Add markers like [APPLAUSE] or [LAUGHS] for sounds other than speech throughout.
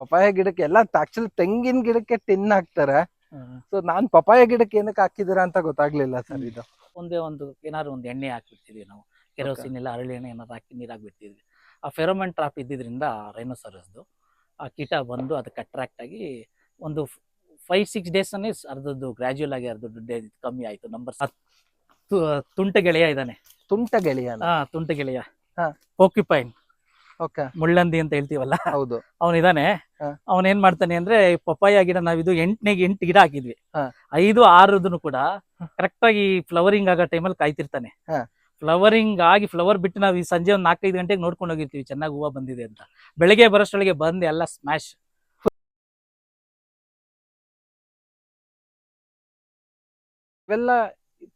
Papaya ಗಿಡಕ್ಕೆ ಎಲ್ಲ actually ತೆಂಗಿನ ಗಿಡಕ್ಕೆ ಟಿನ್ ಹಾಕ್ತಾರೆ. ಸೊ ನಾನ್ ಪಪಾಯ ಗಿಡಕ್ಕೆ ಏನಕ್ಕೆ ಹಾಕಿದಿರಾ ಅಂತ ಗೊತ್ತಾಗ್ಲಿಲ್ಲ ಸರ್ ಇದು. ಒಂದೇ ಒಂದು ಏನಾದ್ರು ಒಂದು ಎಣ್ಣೆ ಹಾಕ್ಬಿಡ್ತಿದ್ವಿ ನಾವು. ಕೆರೋಸಿನ್ ಇಲ್ಲ ಅರಳಿ ಎಣ್ಣೆ ಏನಾದ್ರು ಹಾಕಿ ನೀರು ಹಾಕ್ಬಿಡ್ತಿದ್ವಿ ಆ ಫೆರೋಮನ್ ಟ್ರಾಪ್ ಇದ್ದಿದ್ರಿಂದ ರೈನೋಸರಸ್ದು ಆ ಕೀಟ ಬಂದು ಅದಕ್ಕೆ ಅಟ್ರಾಕ್ಟ್ ಆಗಿ ಒಂದು ಫೈವ್ ಸಿಕ್ಸ್ ಡೇಸನ್ನೇ ಅರ್ಧದ್ದು ಗ್ರಾಜುಯಲ್ ಆಗಿ ಅರ್ಧದ್ದು ಡೇ ಕಮ್ಮಿ ಆಯ್ತು. ನಂಬರ್ ತುಂಟ ಗೆಳೆಯ ಇದ್ದಾನೆ. ತುಂಟ ಗೆಳೆಯ ಹಾ ತುಂಟ ಗೆಳೆಯ. ಹಾಂ. ಪೋಕ್ಯುಪೈನ್ ಓಕೆ ಮುಳ್ಳಂದಿ ಅಂತ ಹೇಳ್ತೀವಲ್ಲ? ಹೌದು. ಅವನಿದಾನೆ. ಹಾ. ಅವನ್ ಏನ್ ಮಾಡ್ತಾನೆ ಅಂದ್ರೆ ಪಪ್ಪಾಯ ಗಿಡ ನಾವಿದು ಎಂಟನೇಗೆ ಎಂಟು ಗಿಡ ಹಾಕಿದ್ವಿ. ಐದು ಆರದನ್ನು ಕೂಡ ಕರೆಕ್ಟ್ ಆಗಿ ಫ್ಲವರಿಂಗ್ ಆಗೋ ಟೈಮಲ್ಲಿ ಕಾಯ್ತಿರ್ತಾನೆ. ಫ್ಲವರಿಂಗ್ ಆಗಿ ಫ್ಲವರ್ ಬಿಟ್ಟು ನಾವು ಈ ಸಂಜೆ ಒಂದ್ ನಾಲ್ಕೈದು ಗಂಟೆಗೆ ನೋಡ್ಕೊಂಡು ಹೋಗಿರ್ತೀವಿ ಚೆನ್ನಾಗಿ ಹೂವು ಬಂದಿದೆ ಅಂತ. ಬೆಳಗ್ಗೆ ಬರೋಷ್ಟೊಳಗೆ ಬಂದು ಎಲ್ಲ ಸ್ಮ್ಯಾಶ್ ಇವೆಲ್ಲ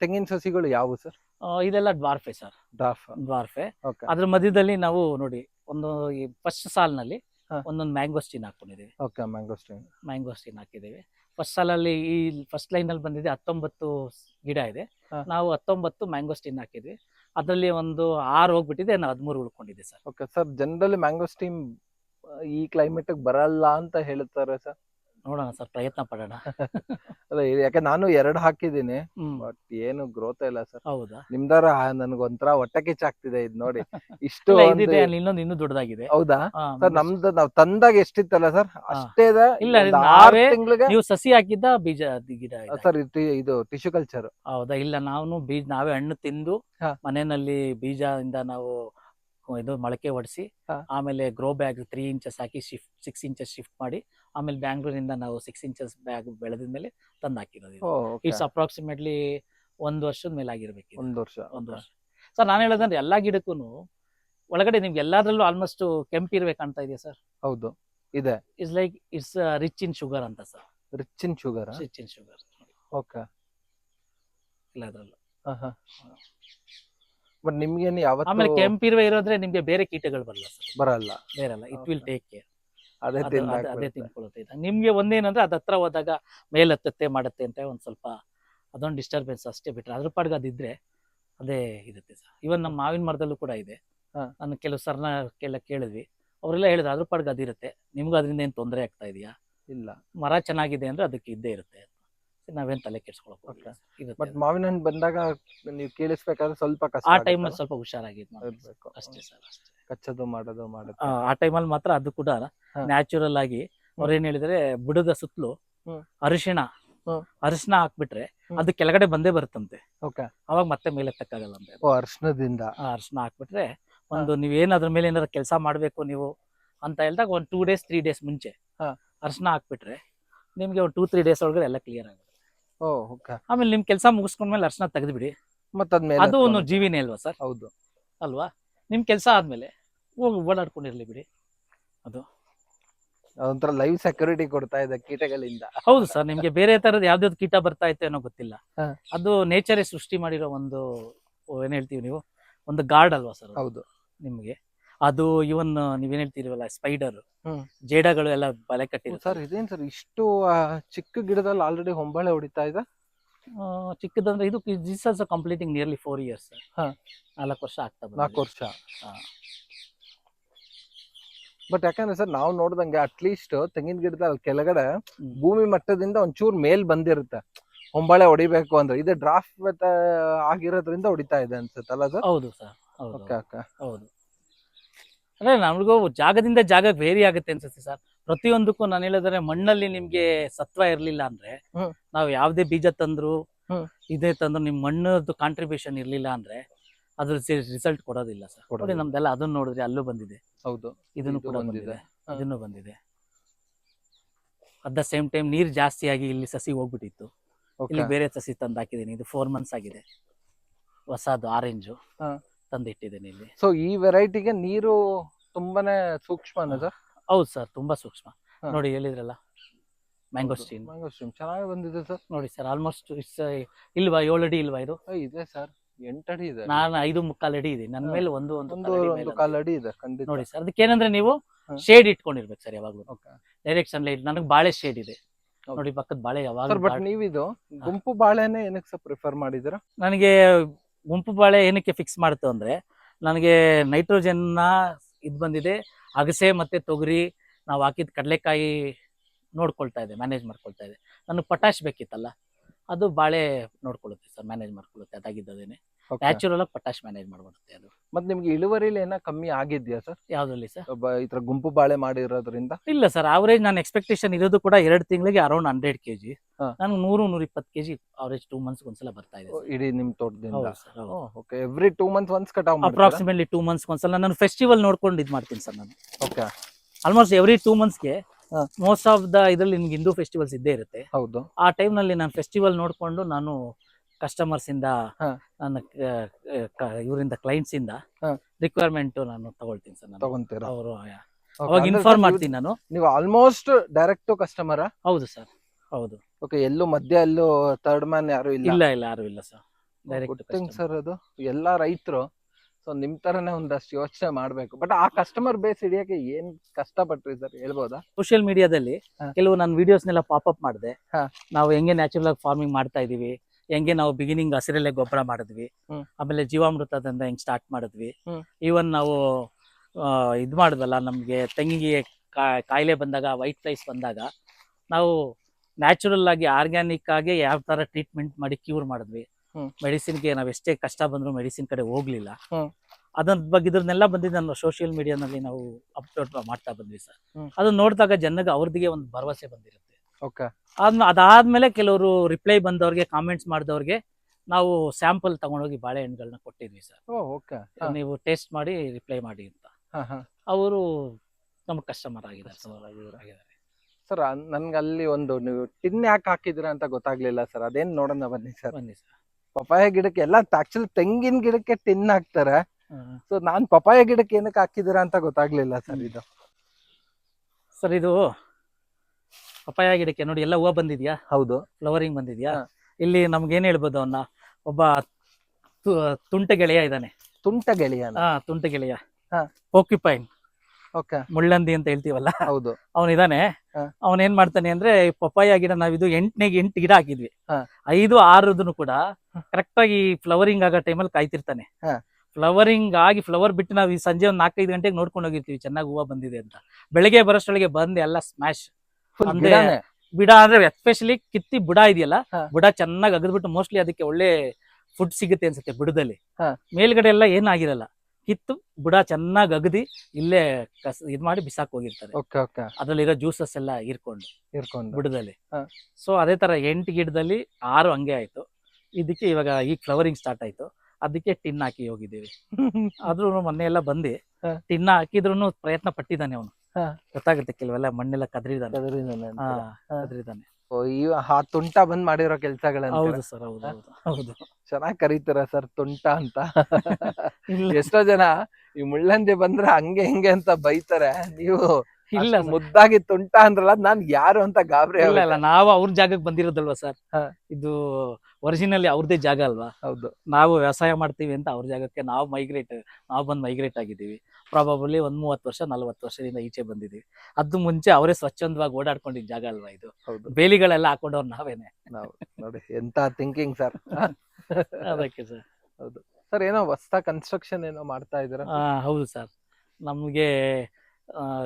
ತೆಂಗಿನ ಸಸಿಗಳು ಯಾವುವು ಸರ್? ಇದೆಲ್ಲ ಡ್ವಾರ್ಫೆ ಸರ್. ಡ್ವಾರ್ಫೆ ಅದ್ರ ಮಧ್ಯದಲ್ಲಿ ನಾವು ನೋಡಿ ಒಂದು ಈ ಫಸ್ಟ್ ಸಾಲ್ನಲ್ಲಿ ಹಾ. ಒಂದೊಂದು ಮ್ಯಾಂಗೋಸ್ಟಿನ್ ಹಾಕೊಂಡಿದ್ದೀವಿ ಓಕೆ ಮ್ಯಾಂಗೋಸ್ಟಿನ್ ಮ್ಯಾಂಗೋಸ್ಟಿನ್ ಹಾಕಿದೀವಿ ಫಸ್ಟ್ ಸಾಲಲ್ಲಿ ಈ ಫಸ್ಟ್ ಲೈನ್ ಅಲ್ಲಿ ಬಂದಿದೆ ಹತ್ತೊಂಬತ್ತು ಗಿಡ ಇದೆ. ಹಾ. ನಾವು ಹತ್ತೊಂಬತ್ತು ಮ್ಯಾಂಗೋಸ್ಟಿನ್ ಹಾಕಿದ್ವಿ ಅದರಲ್ಲಿ ಒಂದು ಆರು ಹೋಗ್ಬಿಟ್ಟಿದೆ ನಾವು ಹದಿಮೂರು ಉಳ್ಕೊಂಡಿದೆ sir. Okay sir generally mangosteen ಈ ಕ್ಲೈಮೇಟ್ ಬರಲ್ಲ ಅಂತ ಹೇಳ್ತಾರೆ ಸರ್? ನೋಡೋಣ ಸರ್ ಪ್ರಯತ್ನ ಪಡೋಣ. [LAUGHS] ಅಲ್ಲ ಯಾಕೆ ನಾನು ಎರಡು ಹಾಕಿದ್ದೀನಿ ಹ್ಮ್. ಬಟ್ ಏನು ಗ್ರೋತ್ ಇಲ್ಲ ಸರ್. ಹೌದಾ? ನಿಮ್ದಾರ ನನ್ಗೊಂಥರ ಹೊಟ್ಟೆ ಕಿಚ್ಚಾಗ್ತಿದೆ ಇದ್ ನೋಡಿ. [LAUGHS] ಇಷ್ಟು ಇಲ್ಲ, ಒಂದು- ಅಲ್ಲಿ ಇನ್ನೊಂದು ಇನ್ನೂ ದೊಡ್ಡದಾಗಿದೆ. ಹೌದಾ? ಹಾ, ಸರ್ ನಮ್ದು ನಾವ್ ತಂದಾಗ ಎಷ್ಟಿತ್ತಲ್ಲ ಸರ್? ಅಷ್ಟೇ ಇದೆ. ಇಲ್ಲ, ಇದು ಆರ್ ನಾವೇ- ತಿಂಗಳಿಗೆ? ನೀವು ಸಸಿ ಹಾಕಿದ್ದ ಬೀಜ ಅದ್ ಗಿಡ ಇದೆ. ಸರ್ ಇದು ಟಿಶ್ಯೂ ಕಲ್ಚರ್ ಹೌದಾ? ಇಲ್ಲ ನಾವು ಬೀಜ ನಾವೇ ಹಣ್ಣು ತಿಂದು ಹಾ. ಮನೆಯಲ್ಲಿ ಬೀಜದಿಂದ ನಾವು ಇದು ಮೊಳಕೆ ಹೊಡಿಸಿ ಆಮೇಲೆ ಗ್ರೋ ಬ್ಯಾಗ್ ತ್ರೀ ಇಂಚಸ್ ಹಾಕಿ ಶಿಫ್ಟ್ ಸಿಕ್ಸ್ ಇಂಚಸ್ ಶಿಫ್ಟ್ ಮಾಡಿ ಆಮೇಲೆ ಬ್ಯಾಂಗ್ಳೂರಿಂದ ನಾವು ಸಿಕ್ಸ್ ಇಂಚಸ್ ಬ್ಯಾಗ್ ಬೆಳೆದಿದ್ಮೇಲೆ ತಂದು ಹಾಕಿರೋದು ಇಟ್ಸ್ ಅಪ್ರಾಕ್ಸಿಮೇಟ್ಲಿ ಒಂದು ವರ್ಷದ ಮೇಲೆ ಆಗಿರ್ಬೇಕು ಒಂದು ವರ್ಷ ಒಂದು ವರ್ಷ. ಸರ್ ನಾನು ಹೇಳೋದಂದ್ರೆ ಎಲ್ಲಾ ಗಿಡಕ್ಕೂ ಒಳಗಡೆ ನಿಮ್ಗೆ ಎಲ್ಲಾದ್ರಲ್ಲೂ ಆಲ್ಮೋಸ್ಟ್ ಕೆಂಪು ಇರ್ಬೇಕು ಕಾಣ್ತಾ ಇದೆಯಾ ಸರ್? ಹೌದು ಇದೆ. It's like it's rich in sugar ಅಂತ sir. Rich in sugar rich in sugar okay ಎಲ್ಲದ್ರಲ್ಲೂ ಬಟ್ ನಿಮ್ಗೆ ಆಮೇಲೆ ಯಾವತ್ತು ಕೆಂಪಿರುವೆ ಇರೋದ್ರೆ ನಿಮ್ಗೆ ಬೇರೆ ಕೀಟಗಳು ಬರಲ್ಲ ಸರ್. ಬರಲ್ಲ. ಬೇರಲ್ಲ. ಇಟ್ ವಿಲ್ ಟೇಕ್ ಕೇರ್ ಅದೇ ಅದು- ತಿಂದ ಅದು- ಅದೇ ತಿನ್ಕೊಳ್ಳುತ್ತೆ ಇದು. ನಿಮ್ಗೆ ಒಂದೇನಂದ್ರೆ ಅದ ಹತ್ರ ಹೋದಾಗ ಮೇಲ್ ಹತ್ತತ್ತೆ ಮಾಡುತ್ತೆ ಅಂತ ಒಂದ್ ಸ್ವಲ್ಪ ಅದೊಂದು ಡಿಸ್ಟರ್ಬೆನ್ಸ್ ಅಷ್ಟೇ ಬಿಟ್ರೆ. ಅದ್ರ ಪಾಡ್ಗೆ ಅದಿದ್ರೆ ಅದೇ ಇರುತ್ತೆ ಸರ್. ಇವನ್ ನಮ್ಮ ಮಾವಿನ ಮರದಲ್ಲೂ ಕೂಡ ಇದೆ. ಹಾ. ನಾನು ಕೆಲವು ಸರ್ನ ಕೆಲ ಕೇಳಿದ್ವಿ. ಅವರೆಲ್ಲ ಹೇಳಿದ್ರು ಅದ್ರ ಪಾಡ್ಗೆ ಅದಿರುತ್ತೆ. ನಿಮ್ಗೂ ಅದರಿಂದ ಏನ್ ತೊಂದರೆ ಆಗ್ತಾ ಇದೆಯಾ? ಇಲ್ಲ. ಮರ ಚೆನ್ನಾಗಿದೆ ಅಂದ್ರೆ ಅದಕ್ಕೆ ಇದ್ದೇ ಇರುತ್ತೆ ನಾವೇನ್ ತಲೆ ಕೆಡ್ಸ್ಕೊಳಕ್ ಹೋಗಿಲ್ಲ Okay. ಇರುತ್ತೆ ಬಟ್ ಮಾವಿನ ಹಣ್ಣು ಬಂದಾಗ ನೀವು ಕೇಳಿಸ್ಬೇಕಾದ್ರೆ ಸ್ವಲ್ಪ ಕಷ್ಟ ಆ ಟೈಮ್ ಟೈಮಲ್ಲಿ ಸ್ವಲ್ಪ ಹುಷಾರಾಗಿ ಇದ್ ಇರ್ಬೇಕು. ಅಷ್ಟೇ ಸರ್ ಅಷ್ಟೇ ಕಚ್ಚೋದು ಮಾಡೋದು ಮಾಡೋದು ಆ, ಆ ಟೈಮಲ್ಲಿ ಮಾತ್ರ ಅದು ಕೂಡ ಹಾ. ನ್ಯಾಚುರಲ್ ಆಗಿ ಅವ್ರು ಏನ್ ಹೇಳಿದ್ರೆ ಬುಡದ ಸುತ್ತಲೂ ಹ್ಮ್. ಅರಿಶಿಣ ಹ್ಮ್. ಅರಿಶಿಣ ಹಾಕ್ಬಿಟ್ರೆ ಹ್ಮ್. ಅದು ಕೆಳಗಡೆ ಬಂದೇ ಬರುತ್ತಂತೆ ಓಕೆ ಅವಾಗ ಮತ್ತೆ ಮೇಲೆ ತಕ್ಕಾಗಲ್ಲ ಅಂತ ಓ ಅರ್ಶನದಿಂದ ಆ ಅರಿಶಿಣ ಹಾಕ್ಬಿಟ್ರೆ ಒಂದು ನೀವೇನ್ ಅದ್ರ ಮೇಲೆ ಏನಾದ್ರು ಕೆಲಸ ಮಾಡ್ಬೇಕು ನೀವು ಅಂತ ಹೇಳಿದಾಗ ಒಂದು ಟೂ ಡೇಸ್ ತ್ರೀ ಡೇಸ್ ಮುಂಚೆ ಹಾ. ಅರಿಶಿಣ ಹಾಕ್ಬಿಟ್ರೆ ನಿಮ್ಗೆ ಒಂದು ಟೂ ತ್ರೀ ಡೇಸ್ ಒಳಗಡೆ ಎಲ್ಲ ಕ್ಲಿಯರ್ ಆಗುತ್ತೆ ಓ ಓಕೆ ಆಮೇಲೆ ನಿಮ್ ಕೆಲಸ ಮುಗಿಸ್ಕೊಂಡ್ಮೇಲೆ ಅರ್ಶನ ತೆಗೆದ್ಬಿಡಿ. ಮತ್ತದ್ಮೇಲೆ ಅದು ಒಂದು ಜೀವಿನೇ ಅಲ್ವಾ ಸರ್? ಹೌದು. ಅಲ್ವಾ? ನಿಮ್ ಕೆಲಸ ಆದ್ಮೇಲೆ ಹೋಗಿ ಓಡಾಡ್ಕೊಂಡಿರ್ಲಿ ಬಿಡಿ. ಅದು. ಅದೊಂಥರ ಲೈವ್ ಸೆಕ್ಯೂರಿಟಿ ಕೊಡ್ತಾ ಇದೆ ಕೀಟಗಳಿಂದ. ಹೌದು ಸರ್ ನಿಮ್ಗೆ ಬೇರೆ ತರದ ಯಾವ್ದಾವ್ದು ಕೀಟ ಬರ್ತಾ ಇತ್ತು ಏನೋ ಗೊತ್ತಿಲ್ಲ. ಹಾ. ಅದು ನೇಚರೇ ಸೃಷ್ಟಿ ಮಾಡಿರೋ ಒಂದು ಏನ್ ಹೇಳ್ತೀವಿ ನೀವು? ಒಂದು ಗಾರ್ಡ್ ಅಲ್ವಾ ಸರ್ ಹೌದು. ನಿಮ್ಗೆ. ಅದು ಇವನ್ ನೀವೇನ್ ಹೇಳ್ತೀರಲ್ಲ ಸ್ಪೈಡರ್ ಹ್ಮ್. ಜೇಡಗಳು ಎಲ್ಲ ಬಲೆ ಕಟ್ಟಿದ್ರು ಸರ್ ಇದೇನ್ ಸರ್ ಇಷ್ಟು ಆ, ಚಿಕ್ಕ ಗಿಡದಲ್ಲಿ ಆಲ್ರೆಡಿ ಹೊಂಬಾಳೆ ಹೊಡಿತಾ ಇದೆ ಚಿಕ್ಕದಂದ್ರೆ ಇದು this also completing nearly four years ಹಾ. ನಾಲ್ಕು ವರ್ಷ ಆಗ್ತಾ ಬಂದಿದೆ. ನಾಲ್ಕು ವರ್ಷ ಹಾ. ಬಟ್ ಯಾಕಂದ್ರೆ ಸರ್ ನಾವು ನೋಡ್ದಂಗೆ ಅಟ್ಲೀಸ್ಟ್ ತೆಂಗಿನ ಗಿಡದ ಕೆಳಗಡೆ ಹ್ಮ್. ಭೂಮಿ ಮಟ್ಟದಿಂದ ಒಂಚೂರು ಮೇಲ್ ಬಂದಿರುತ್ತೆ ಹೊಂಬಾಳೆ ಹೊಡಿಬೇಕು ಅಂದ್ರೆ ಇದು ಡ್ರಾಫ್ಟ್ ಆಗಿರೋದ್ರಿಂದ ಹೊಡಿತಾ ಇದೆ ಅನ್ಸುತ್ತಲ್ಲ ಸರ್ ಹೌದು ಸರ್ ಹೌದು ಓಕೆ ಓಕೆ ಹೌದು ಅಂದ್ರೆ ನಮಗೂ ಜಾಗದಿಂದ ಜಾಗಕ್ಕೆ ವೇರಿ ಆಗುತ್ತೆ ಅನ್ಸುತ್ತೆ ಸರ್ ಪ್ರತಿಯೊಂದಕ್ಕೂ ನಾನು ಹೇಳಿದ್ರೆ ಮಣ್ಣಲ್ಲಿ ನಿಮ್ಗೆ ಸತ್ವ ಇರ್ಲಿಲ್ಲ ಅಂದ್ರೆ. ನಾವು ಯಾವ್ದೇ ಬೀಜ ತಂದ್ರು. ಇದೇ ತಂದ್ರು ನಿಮ್ ಮಣ್ಣದ್ದು ಕಾಂಟ್ರಿಬ್ಯೂಷನ್ ಇರ್ಲಿಲ್ಲ ಅಂದ್ರೆ ಅದ್ರ ರಿಸಲ್ಟ್ ಕೊಡೋದಿಲ್ಲ ಸರ್ ನೋಡಿ ನಮ್ದೆಲ್ಲ ಅದನ್ನ ನೋಡಿದ್ರೆ ಅಲ್ಲೂ ಬಂದಿದೆ. ಹೌದು. ಇದನ್ನು ಕೂಡ ಬಂದಿದೆ. ಇದನ್ನು ಬಂದಿದೆ. ಅಟ್ ದ ಸೇಮ್ ಟೈಮ್ ನೀರ್ ಜಾಸ್ತಿ ಆಗಿ ಇಲ್ಲಿ ಸಸಿ ಹೋಗ್ಬಿಟ್ಟಿತ್ತು. ಇಲ್ಲಿ ಬೇರೆ ಸಸಿ ತಂದು ಹಾಕಿದೀನಿ ಇದು ಫೋರ್ ಮಂತ್ಸ್ ಆಗಿದೆ. ಹೊಸದು ಆರೆಂಜು. ತಂದಿಟ್ಟಿದ್ದೀನಿ ಇಲ್ಲಿ. ಸೊ ಈ ವೆರೈಟಿಗೆ ನೀರು ತುಂಬಾನೇ ಸೂಕ್ಷ್ಮ ಸರ್ ಹೌದು ಸರ್ ತುಂಬಾ ಸೂಕ್ಷ್ಮ. ನೋಡಿ ಹೇಳಿದ್ರಲ್ಲ ಮ್ಯಾಂಗೋ ಸ್ಟೀನ್ ಮ್ಯಾಂಗೋ ಸ್ಟ್ರೀಮ್ ಚೆನ್ನಾಗಿ ಬಂದಿದೆ ಸರ್ ನೋಡಿ ಸರ್ ಆಲ್ಮೋಸ್ಟ್ ಇಟ್ಸ್ ಇಲ್ವಾ ಏಳು ಅಡಿ ಇಲ್ವಾ ಇದು? ಇದೆ ಸರ್ ಎಂಟಡಿ ಇದೆ. ನಾನು ಐದು ಮುಕ್ಕಾಲು ಅಡಿ ಇದೆ ನನ್ನ ಮೇಲೆ ಒಂದು ಒಂದು ಕಾಲು ಅಡಿ ಇದೆ ಖಂಡಿತ. ನೋಡಿ ಸರ್ ಅದಕ್ಕೆ ಏನಂದ್ರೆ ನೀವು ಶೇಡ್ ಇಟ್ಕೊಂಡಿರ್ಬೇಕು ಸರ್ ಯಾವಾಗ್ಲೂ. ಓಕೆ. ಡೈರೆಕ್ಷನ್ ಲೈಟ್ ನನಗೆ ಬಾಳೆ ಶೇಡ್ ಇದೆ. ನೋಡಿ ಪಕ್ಕದ ಬಾಳೆ ಯಾವಾಗ ಬಟ್ ನೀವಿದು ಗುಂಪು ಬಾಳೆನೆ ಏನಕ್ಕೆ ಸರ್ ಪ್ರಿಫರ್ ಮಾಡಿದಿರ ನನಗೆ ಗುಂಪು ಬಾಳೆ ಏನಕ್ಕೆ ಫಿಕ್ಸ್ ಮಾಡ್ತು ಅಂದ್ರೆ ನನಗೆ ನೈಟ್ರೋಜನ್ನ ಇದು ಬಂದಿದೆ, ಅಗಸೆ ಮತ್ತೆ ತೊಗರಿ ನಾವು ಹಾಕಿದ ಕಡಲೆಕಾಯಿ ನೋಡ್ಕೊಳ್ತಾ ಇದೆ ಮ್ಯಾನೇಜ್ ಮಾಡ್ಕೊಳ್ತಾ ಇದೆ ನನಗೆ ಪಟಾಶ್ ಬೇಕಿತ್ತಲ್ಲ, ಅದು ಬಾಳೆ ನೋಡ್ಕೊಳ್ಳುತ್ತೆ ಸರ್ ಮ್ಯಾನೇಜ್ ಮಾಡ್ಕೊಳ್ಳುತ್ತೆ ಅದಾಗಿದ್ದೇನೆ. ನ್ಯಾಚುರಲ್ ಆಗಿ ಪಟಾಶ್ ಮ್ಯಾನೇಜ್ ಮಾಡ್ಬಿಡುತ್ತೆ ಅದು. ಮತ್ತೆ ನಿಮ್ಗೆ ಇಳುವರಿಲಿ ಏನೋ ಕಮ್ಮಿ ಆಗಿದ್ಯಾ ಸರ್? ಯಾವ್ದ್ರಲ್ಲಿ ಸರ್? ಒಬ್ಬ ಈ ತರ ಗುಂಪು ಬಾಳೆ ಮಾಡಿರೋದ್ರಿಂದ? ಇಲ್ಲ ಸರ್ ಅವರೇಜ್ ನಾನು ಎಕ್ಸ್ಪೆಕ್ಟೇಷನ್ ಇರೋದು ಕೂಡ ಎರಡು ತಿಂಗಳಿಗೆ ಅರೌಂಡ್ ಹಂಡ್ರೆಡ್ ಕೆ ಜಿ. ನಾನು ನೂರು ನೂರ ಇಪ್ಪತ್ತು K G average two months ಒಂದ್ಸಲ ಬರ್ತಾ ಇದೆ ಇಡೀ ನಿಮ್ ತೋಟದಿಂದ? Okay every two months once cut ಆಗ ಅಪ್ರಾಕ್ಸಿಮೇಟ್ಲಿ ಟೂ ಮಂತ್ಸ್ ಒಂದ್ಸಲ. ನಾನು ಫೆಸ್ಟಿವಲ್ ನೋಡ್ಕೊಂಡು ಇದು ಮಾಡ್ತೀನಿ ಸರ್ ನಾನು. ಓಕೆ ಆಲ್ಮೋಸ್ಟ್ ಎವ್ರಿ ಟೂ ಮಂತ್ಸ್ಗೆ ಗೆ ಮೋಸ್ಟ್ ಆಫ್ ದ ಇದ್ರಲ್ಲಿ ನಿಮ್ಗೆ ಹಿಂದೂ ಫೆಸ್ಟಿವಲ್ಸ್ ಇದ್ದೇ ಇರುತ್ತೆ. ಹೌದು. ಆ ಟೈಮ್ನಲ್ಲಿ ನಾನು ಫೆಸ್ಟಿವಲ್ ನೋಡಿಕೊಂಡು ನಾನು ಕಸ್ಟಮರ್ಸ್ ಇಂದ ಹಾ. ನನ್ನ ಇವರಿಂದ ಕ್ಲೈಂಟ್ಸ್ ಇಂದ ಹಾ. ರಿಕ್ವೈರ್ಮೆಂಟ್ ನಾನು ತಗೊಳ್ತೀನಿ ಸರ್ ನಾನು. ತಗೊಂತೀರಾ? ಅವರು ಅವಾಗ ಇನ್ಫಾರ್ಮ್ ಮಾಡ್ತೀನಿ ನಾನು. ನೀವು ಆಲ್ಮೋಸ್ಟ್ ಡೈರೆಕ್ಟ್ ಕಸ್ಟಮರ್ ಹೌದು ಸರ್ ಹೌದು. ಓಕೆ ಎಲ್ಲೂ ಮಧ್ಯ ಎಲ್ಲೂ ಥರ್ಡ್ ಮ್ಯಾನ್ ಯಾರು ಇಲ್ಲ? ಇಲ್ಲ ಇಲ್ಲ ಯಾರು ಇಲ್ಲ ಸರ್. ಡೈರೆಕ್ಟ್ ಸರ್ ಅದು. ಎಲ್ಲಾ ರೈತರು ಸೊ ನಿಮ್ ತರನೇ ಒಂದಷ್ಟು ಯೋಚನೆ ಮಾಡ್ಬೇಕು. ಬಟ್ ಆ ಕಸ್ಟಮರ್ ಬೇಸ್ ಹಿಡಿಯಕ್ಕೆ ಏನ್ ಕಷ್ಟಪಟ್ರಿ ಸರ್ ಹೇಳ್ಬೋದಾ? ಸೋಷಿಯಲ್ ಮೀಡಿಯಾದಲ್ಲಿ ಹಾ. ಕೆಲವು ನಾನು ವಿಡಿಯೋಸ್ನೆಲ್ಲ ಅಪ್ ಮಾಡಿದೆ. ಹಾ. ನಾವು ಹೆಂಗೆ ನ್ಯಾಚುರಲ್ ಆಗಿ ಫಾರ್ಮಿಂಗ್ ಮಾಡ್ತಾ ಇದೀವಿ ಹೆಂಗೆ ನಾವು ಬಿಗಿನಿಂಗ್ ಹಸಿರಲ್ಲೇ ಗೊಬ್ಬರ ಮಾಡಿದ್ವಿ. ಆಮೇಲೆ ಜೀವಾಮೃತದಿಂದ ಹೆಂಗ್ ಸ್ಟಾರ್ಟ್ ಮಾಡಿದ್ವಿ. ಈವನ್ ನಾವು ಇದು ಮಾಡಿದ್ವಲ್ಲ ನಮ್ಗೆ ತೆಂಗಿಗೆ ಕಾಯಿಲೆ ಬಂದಾಗ ವೈಟ್ ಫ್ಲೈಸ್ ಬಂದಾಗ ನಾವು ನ್ಯಾಚುರಲ್ ಆಗಿ ಆರ್ಗ್ಯಾನಿಕ್ ಆಗಿ ಯಾವ ತರ ಟ್ರೀಟ್ಮೆಂಟ್ ಮಾಡಿ ಕ್ಯೂರ್ ಮಾಡಿದ್ವಿ. ಮೆಡಿಸಿನ್ಗೆ ನಾವ್ ಎಷ್ಟೇ ಕಷ್ಟ ಬಂದ್ರು ಮೆಡಿಸಿನ್ ಕಡೆ ಹೋಗ್ಲಿಲ್ಲ. ಅದನ್ ಬಗ್ಗೆ ಇದ್ರನ್ನೆಲ್ಲ ಬಂದಿದ್ದು ನಾವು ಸೋಷಿಯಲ್ ಮೀಡಿಯಾನಲ್ಲಿ ನಾವು ಅಪ್ಲೋಡ್ ಮಾಡ್ತಾ ಬಂದ್ವಿ ಸರ್. ಅದನ್ನ ನೋಡಿದಾಗ ಜನಗೆ ಅವ್ರದಿಗೆ ಒಂದು ಭರವಸೆ ಬಂದಿರುತ್ತೆ. ಓಕೆ ಅದಾದ್ಮೇಲೆ ಕೆಲವರು ರಿಪ್ಲೈ ಬಂದವ್ರಿಗೆ ಕಾಮೆಂಟ್ಸ್ ಮಾಡಿದವ್ರಿಗೆ ನಾವು ಸ್ಯಾಂಪಲ್ ತಗೊಂಡೋಗಿ ಬಾಳೆಹಣ್ಣುಗಳನ್ನ ಕೊಟ್ಟಿದ್ವಿ ಸರ್. ಓಕೆ ನೀವು ಟೇಸ್ಟ್ ಮಾಡಿ ರಿಪ್ಲೈ ಮಾಡಿ ಅಂತ. ಹಾ ಹಾ. ಅವರು ನಮ್ಮ ಕಸ್ಟಮರ್. ಆಗಿದ್ದಾರೆ. ಸರ್. ನನ್ಗೆ ಅಲ್ಲಿ ಒಂದು ನೀವು ಟಿನ್ ಯಾಕೆ ಹಾಕಿದ್ರ ಅಂತ ಗೊತ್ತಾಗ್ಲಿಲ್ಲ ಸರ್. ಅದೇನ್ ನೋಡೋಣ ಬನ್ನಿ ಸರ್. ಬನ್ನಿ ಸರ್. ಪಪಾಯ ಗಿಡಕ್ಕೆ ಎಲ್ಲ ಆಕ್ಚುಲಿ ತೆಂಗಿನ ಗಿಡಕ್ಕೆ ಟಿನ್ ಹಾಕ್ತಾರೆ. ಸೊ ನಾನ್ ಪಪಾಯ ಗಿಡಕ್ಕೆ ಏನಕ್ಕೆ ಹಾಕಿದಿರ ಅಂತ ಗೊತ್ತಾಗ್ಲಿಲ್ಲ ಸರ್ ಇದು. ಸರ್ ಇದು ಪಪಾಯ ಗಿಡಕ್ಕೆ ನೋಡಿ ಎಲ್ಲ ಹೂವು ಬಂದಿದ್ಯಾ? ಹೌದು. ಫ್ಲವರಿಂಗ್ ಬಂದಿದ್ಯಾ? ಇಲ್ಲಿ ನಮ್ಗೆ ಏನ್ ಹೇಳ್ಬೋದು ಅವನ್ನ ಒಬ್ಬ ತು- ತುಂಟ ಗೆಳೆಯ ಇದ್ದಾನೆ. ತುಂಟ ಗೆಳೆಯ ಹಾ ತುಂಟ ಗೆಳೆಯ. ಹಾ. ಪೋಕ್ಯುಪೈನ್ ಓಕೆ. ಮುಳ್ಳಂದಿ ಅಂತ ಹೇಳ್ತೀವಲ್ಲ? ಹೌದು. ಅವನಿದಾನೆ. ಹಾ. ಅವನ್ ಏನ್ ಮಾಡ್ತಾನೆ ಅಂದ್ರೆ ಪಪ್ಪಾಯ ಗಿಡ ನಾವಿದು ಎಂಟನೇಗೆ ಎಂಟು ಗಿಡ ಹಾಕಿದ್ವಿ. ಹಾ. ಐದು ಆರದನು ಕೂಡ ಕರೆಕ್ಟ್ ಆಗಿ ಫ್ಲವರಿಂಗ್ ಆಗೋ ಟೈಮಲ್ಲಿ ಕಾಯ್ತಿರ್ತಾನೆ. ಹಾ. ಫ್ಲವರಿಂಗ್ ಆಗಿ ಫ್ಲವರ್ ಬಿಟ್ಟು ನಾವು ಈ ಸಂಜೆ ಒಂದ್ ನಾಲ್ಕೈದು ಗಂಟೆಗೆ ನೋಡ್ಕೊಂಡು ಹೋಗಿರ್ತೀವಿ ಚೆನ್ನಾಗಿ ಹೂವು ಬಂದಿದೆ ಅಂತ. ಬೆಳಗ್ಗೆ ಬರೋಷ್ಟೊಳಗೆ ಬಂದು ಎಲ್ಲ ಸ್ಮ್ಯಾಶ್ ಬಿಡ ಅಂದ್ರೆ ಎಸ್ಪೆಷಲಿ ಕಿತ್ತಿ ಬುಡ ಇದೆಯಲ್ಲ ಬಿಡ ಚೆನ್ನಾಗಿ ಅಗದ್ಬಿಟ್ಟು ಮೋಸ್ಟ್ಲಿ ಅದಕ್ಕೆ ಒಳ್ಳೆ ಫುಡ್ ಸಿಗುತ್ತೆ ಅನ್ಸುತ್ತೆ ಬುಡದಲ್ಲಿ. ಮೇಲ್ಗಡೆ ಎಲ್ಲ ಏನಾಗಿರಲ್ಲ ಕಿತ್ತು ಬುಡ ಚೆನ್ನಾಗಿ ಅಗದಿ ಇಲ್ಲೇ ಕಸ ಇದ್ ಮಾಡಿ ಬಿಸಾಕ್ ಹೋಗಿರ್ತಾರೆ. ಅದ್ರಲ್ಲಿರೋ ಜ್ಯೂಸಸ್ ಎಲ್ಲ ಇರ್ಕೊಂಡು ಇರ್ಕೊಂಡು ಬುಡದಲ್ಲಿ. ಸೊ ಅದೇ ತರ ಎಂಟು ಗಿಡದಲ್ಲಿ ಆರು ಹಂಗೆ ಆಯ್ತು. ಇದಕ್ಕೆ ಇವಾಗ ಈಗ ಫ್ಲವರಿಂಗ್ ಸ್ಟಾರ್ಟ್ ಆಯ್ತು. ಅದಕ್ಕೆ ಟಿನ್ ಹಾಕಿ ಹೋಗಿದ್ದೀವಿ. [LAUGHS] ಆದ್ರೂ ಮೊನ್ನೆ ಎಲ್ಲ ಬಂದು. ಟಿನ್ ಟಿನ್ನ ಹಾಕಿದ್ರು ಪ್ರಯತ್ನ ಪಟ್ಟಿದ್ದಾನೆ ಅವನು. ಹಾ. ಗೊತ್ತಾಗುತ್ತೆ ಕೆಲವೆಲ್ಲ ಮಣ್ಣೆಲ್ಲ ಕದ್ರಿದಾನೆ? ಹಾ. ಕದ್ರಿದಾನೆ ಓ, ಈ ಆ ತುಂಟ ಬಂದ್ ಮಾಡಿರೋ ಕೆಲ್ಸಗಳನ್ನ ಹೌದು ಸರ್ ಹೌದು ಹೌದು ಹೌದು. ಚೆನ್ನಾಗ್ ಕರೀತಾರ ಸರ್ ತುಂಟ ಅಂತ? [LAUGHS] ಇಲ್ಲ. ಎಷ್ಟೋ ಜನ ಈ ಮುಳ್ಳಂದಿ ಬಂದ್ರೆ ಹಂಗೆ ಹಿಂಗೆ ಅಂತ ಬೈತಾರೆ. ನೀವು ಇಲ್ಲ ಮುದ್ದಾಗಿ ತುಂಟ ಅಂದ್ರಲ್ಲ ನಾನ್ ಯಾರು ಅಂತ ಗಾಬರಿ ಇಲ್ಲ ಇಲ್ಲ ನಾವು ಅವ್ರ ಜಾಗಕ್ಕೆ ಬಂದಿರೋದಲ್ವಾ ಸರ್. ಇದು ಒರಿಜಿನಲ್ ಅವ್ರದೇ ಜಾಗ ಅಲ್ವಾ? ಹೌದು. ನಾವು ವ್ಯವಸಾಯ ಮಾಡ್ತೀವಿ ಅಂತ ಅವ್ರ ಜಾಗಕ್ಕೆ ನಾವು ಮೈಗ್ರೇಟ್ ನಾವು ಬಂದು ಮೈಗ್ರೇಟ್ ಆಗಿದ್ದೀವಿ. ಪ್ರಾಬಬಲಿ ಒಂದ್ ಮೂವತ್ತು ವರ್ಷ ನಲ್ವತ್ತು ವರ್ಷದಿಂದ ಈಚೆ ಬಂದಿದ್ದೀವಿ. ಅದು ಮುಂಚೆ ಅವರೇ ಸ್ವಚ್ಛಂದವಾಗಿ ಓಡಾಡ್ಕೊಂಡಿದ್ದ ಜಾಗ ಅಲ್ವಾ ಇದು? ಹೌದು. ಬೇಲಿಗಳೆಲ್ಲ ಹಾಕೊಂಡವ್ರು ನಾವೇನೆ. ನಾವು ನೋಡಿ ಎಂತ ಥಿಂಕಿಂಗ್ ಸರ್ ಅದಕ್ಕೆ ಸರ್. ಹೌದು. ಸರ್ ಏನೋ ಹೊಸ್ತಾ ಕನ್ಸ್ಟ್ರಕ್ಷನ್ ಏನೋ ಮಾಡ್ತಾ ಇದ್ರ ಆ, ಹೌದು ಸರ್. ನಮಗೆ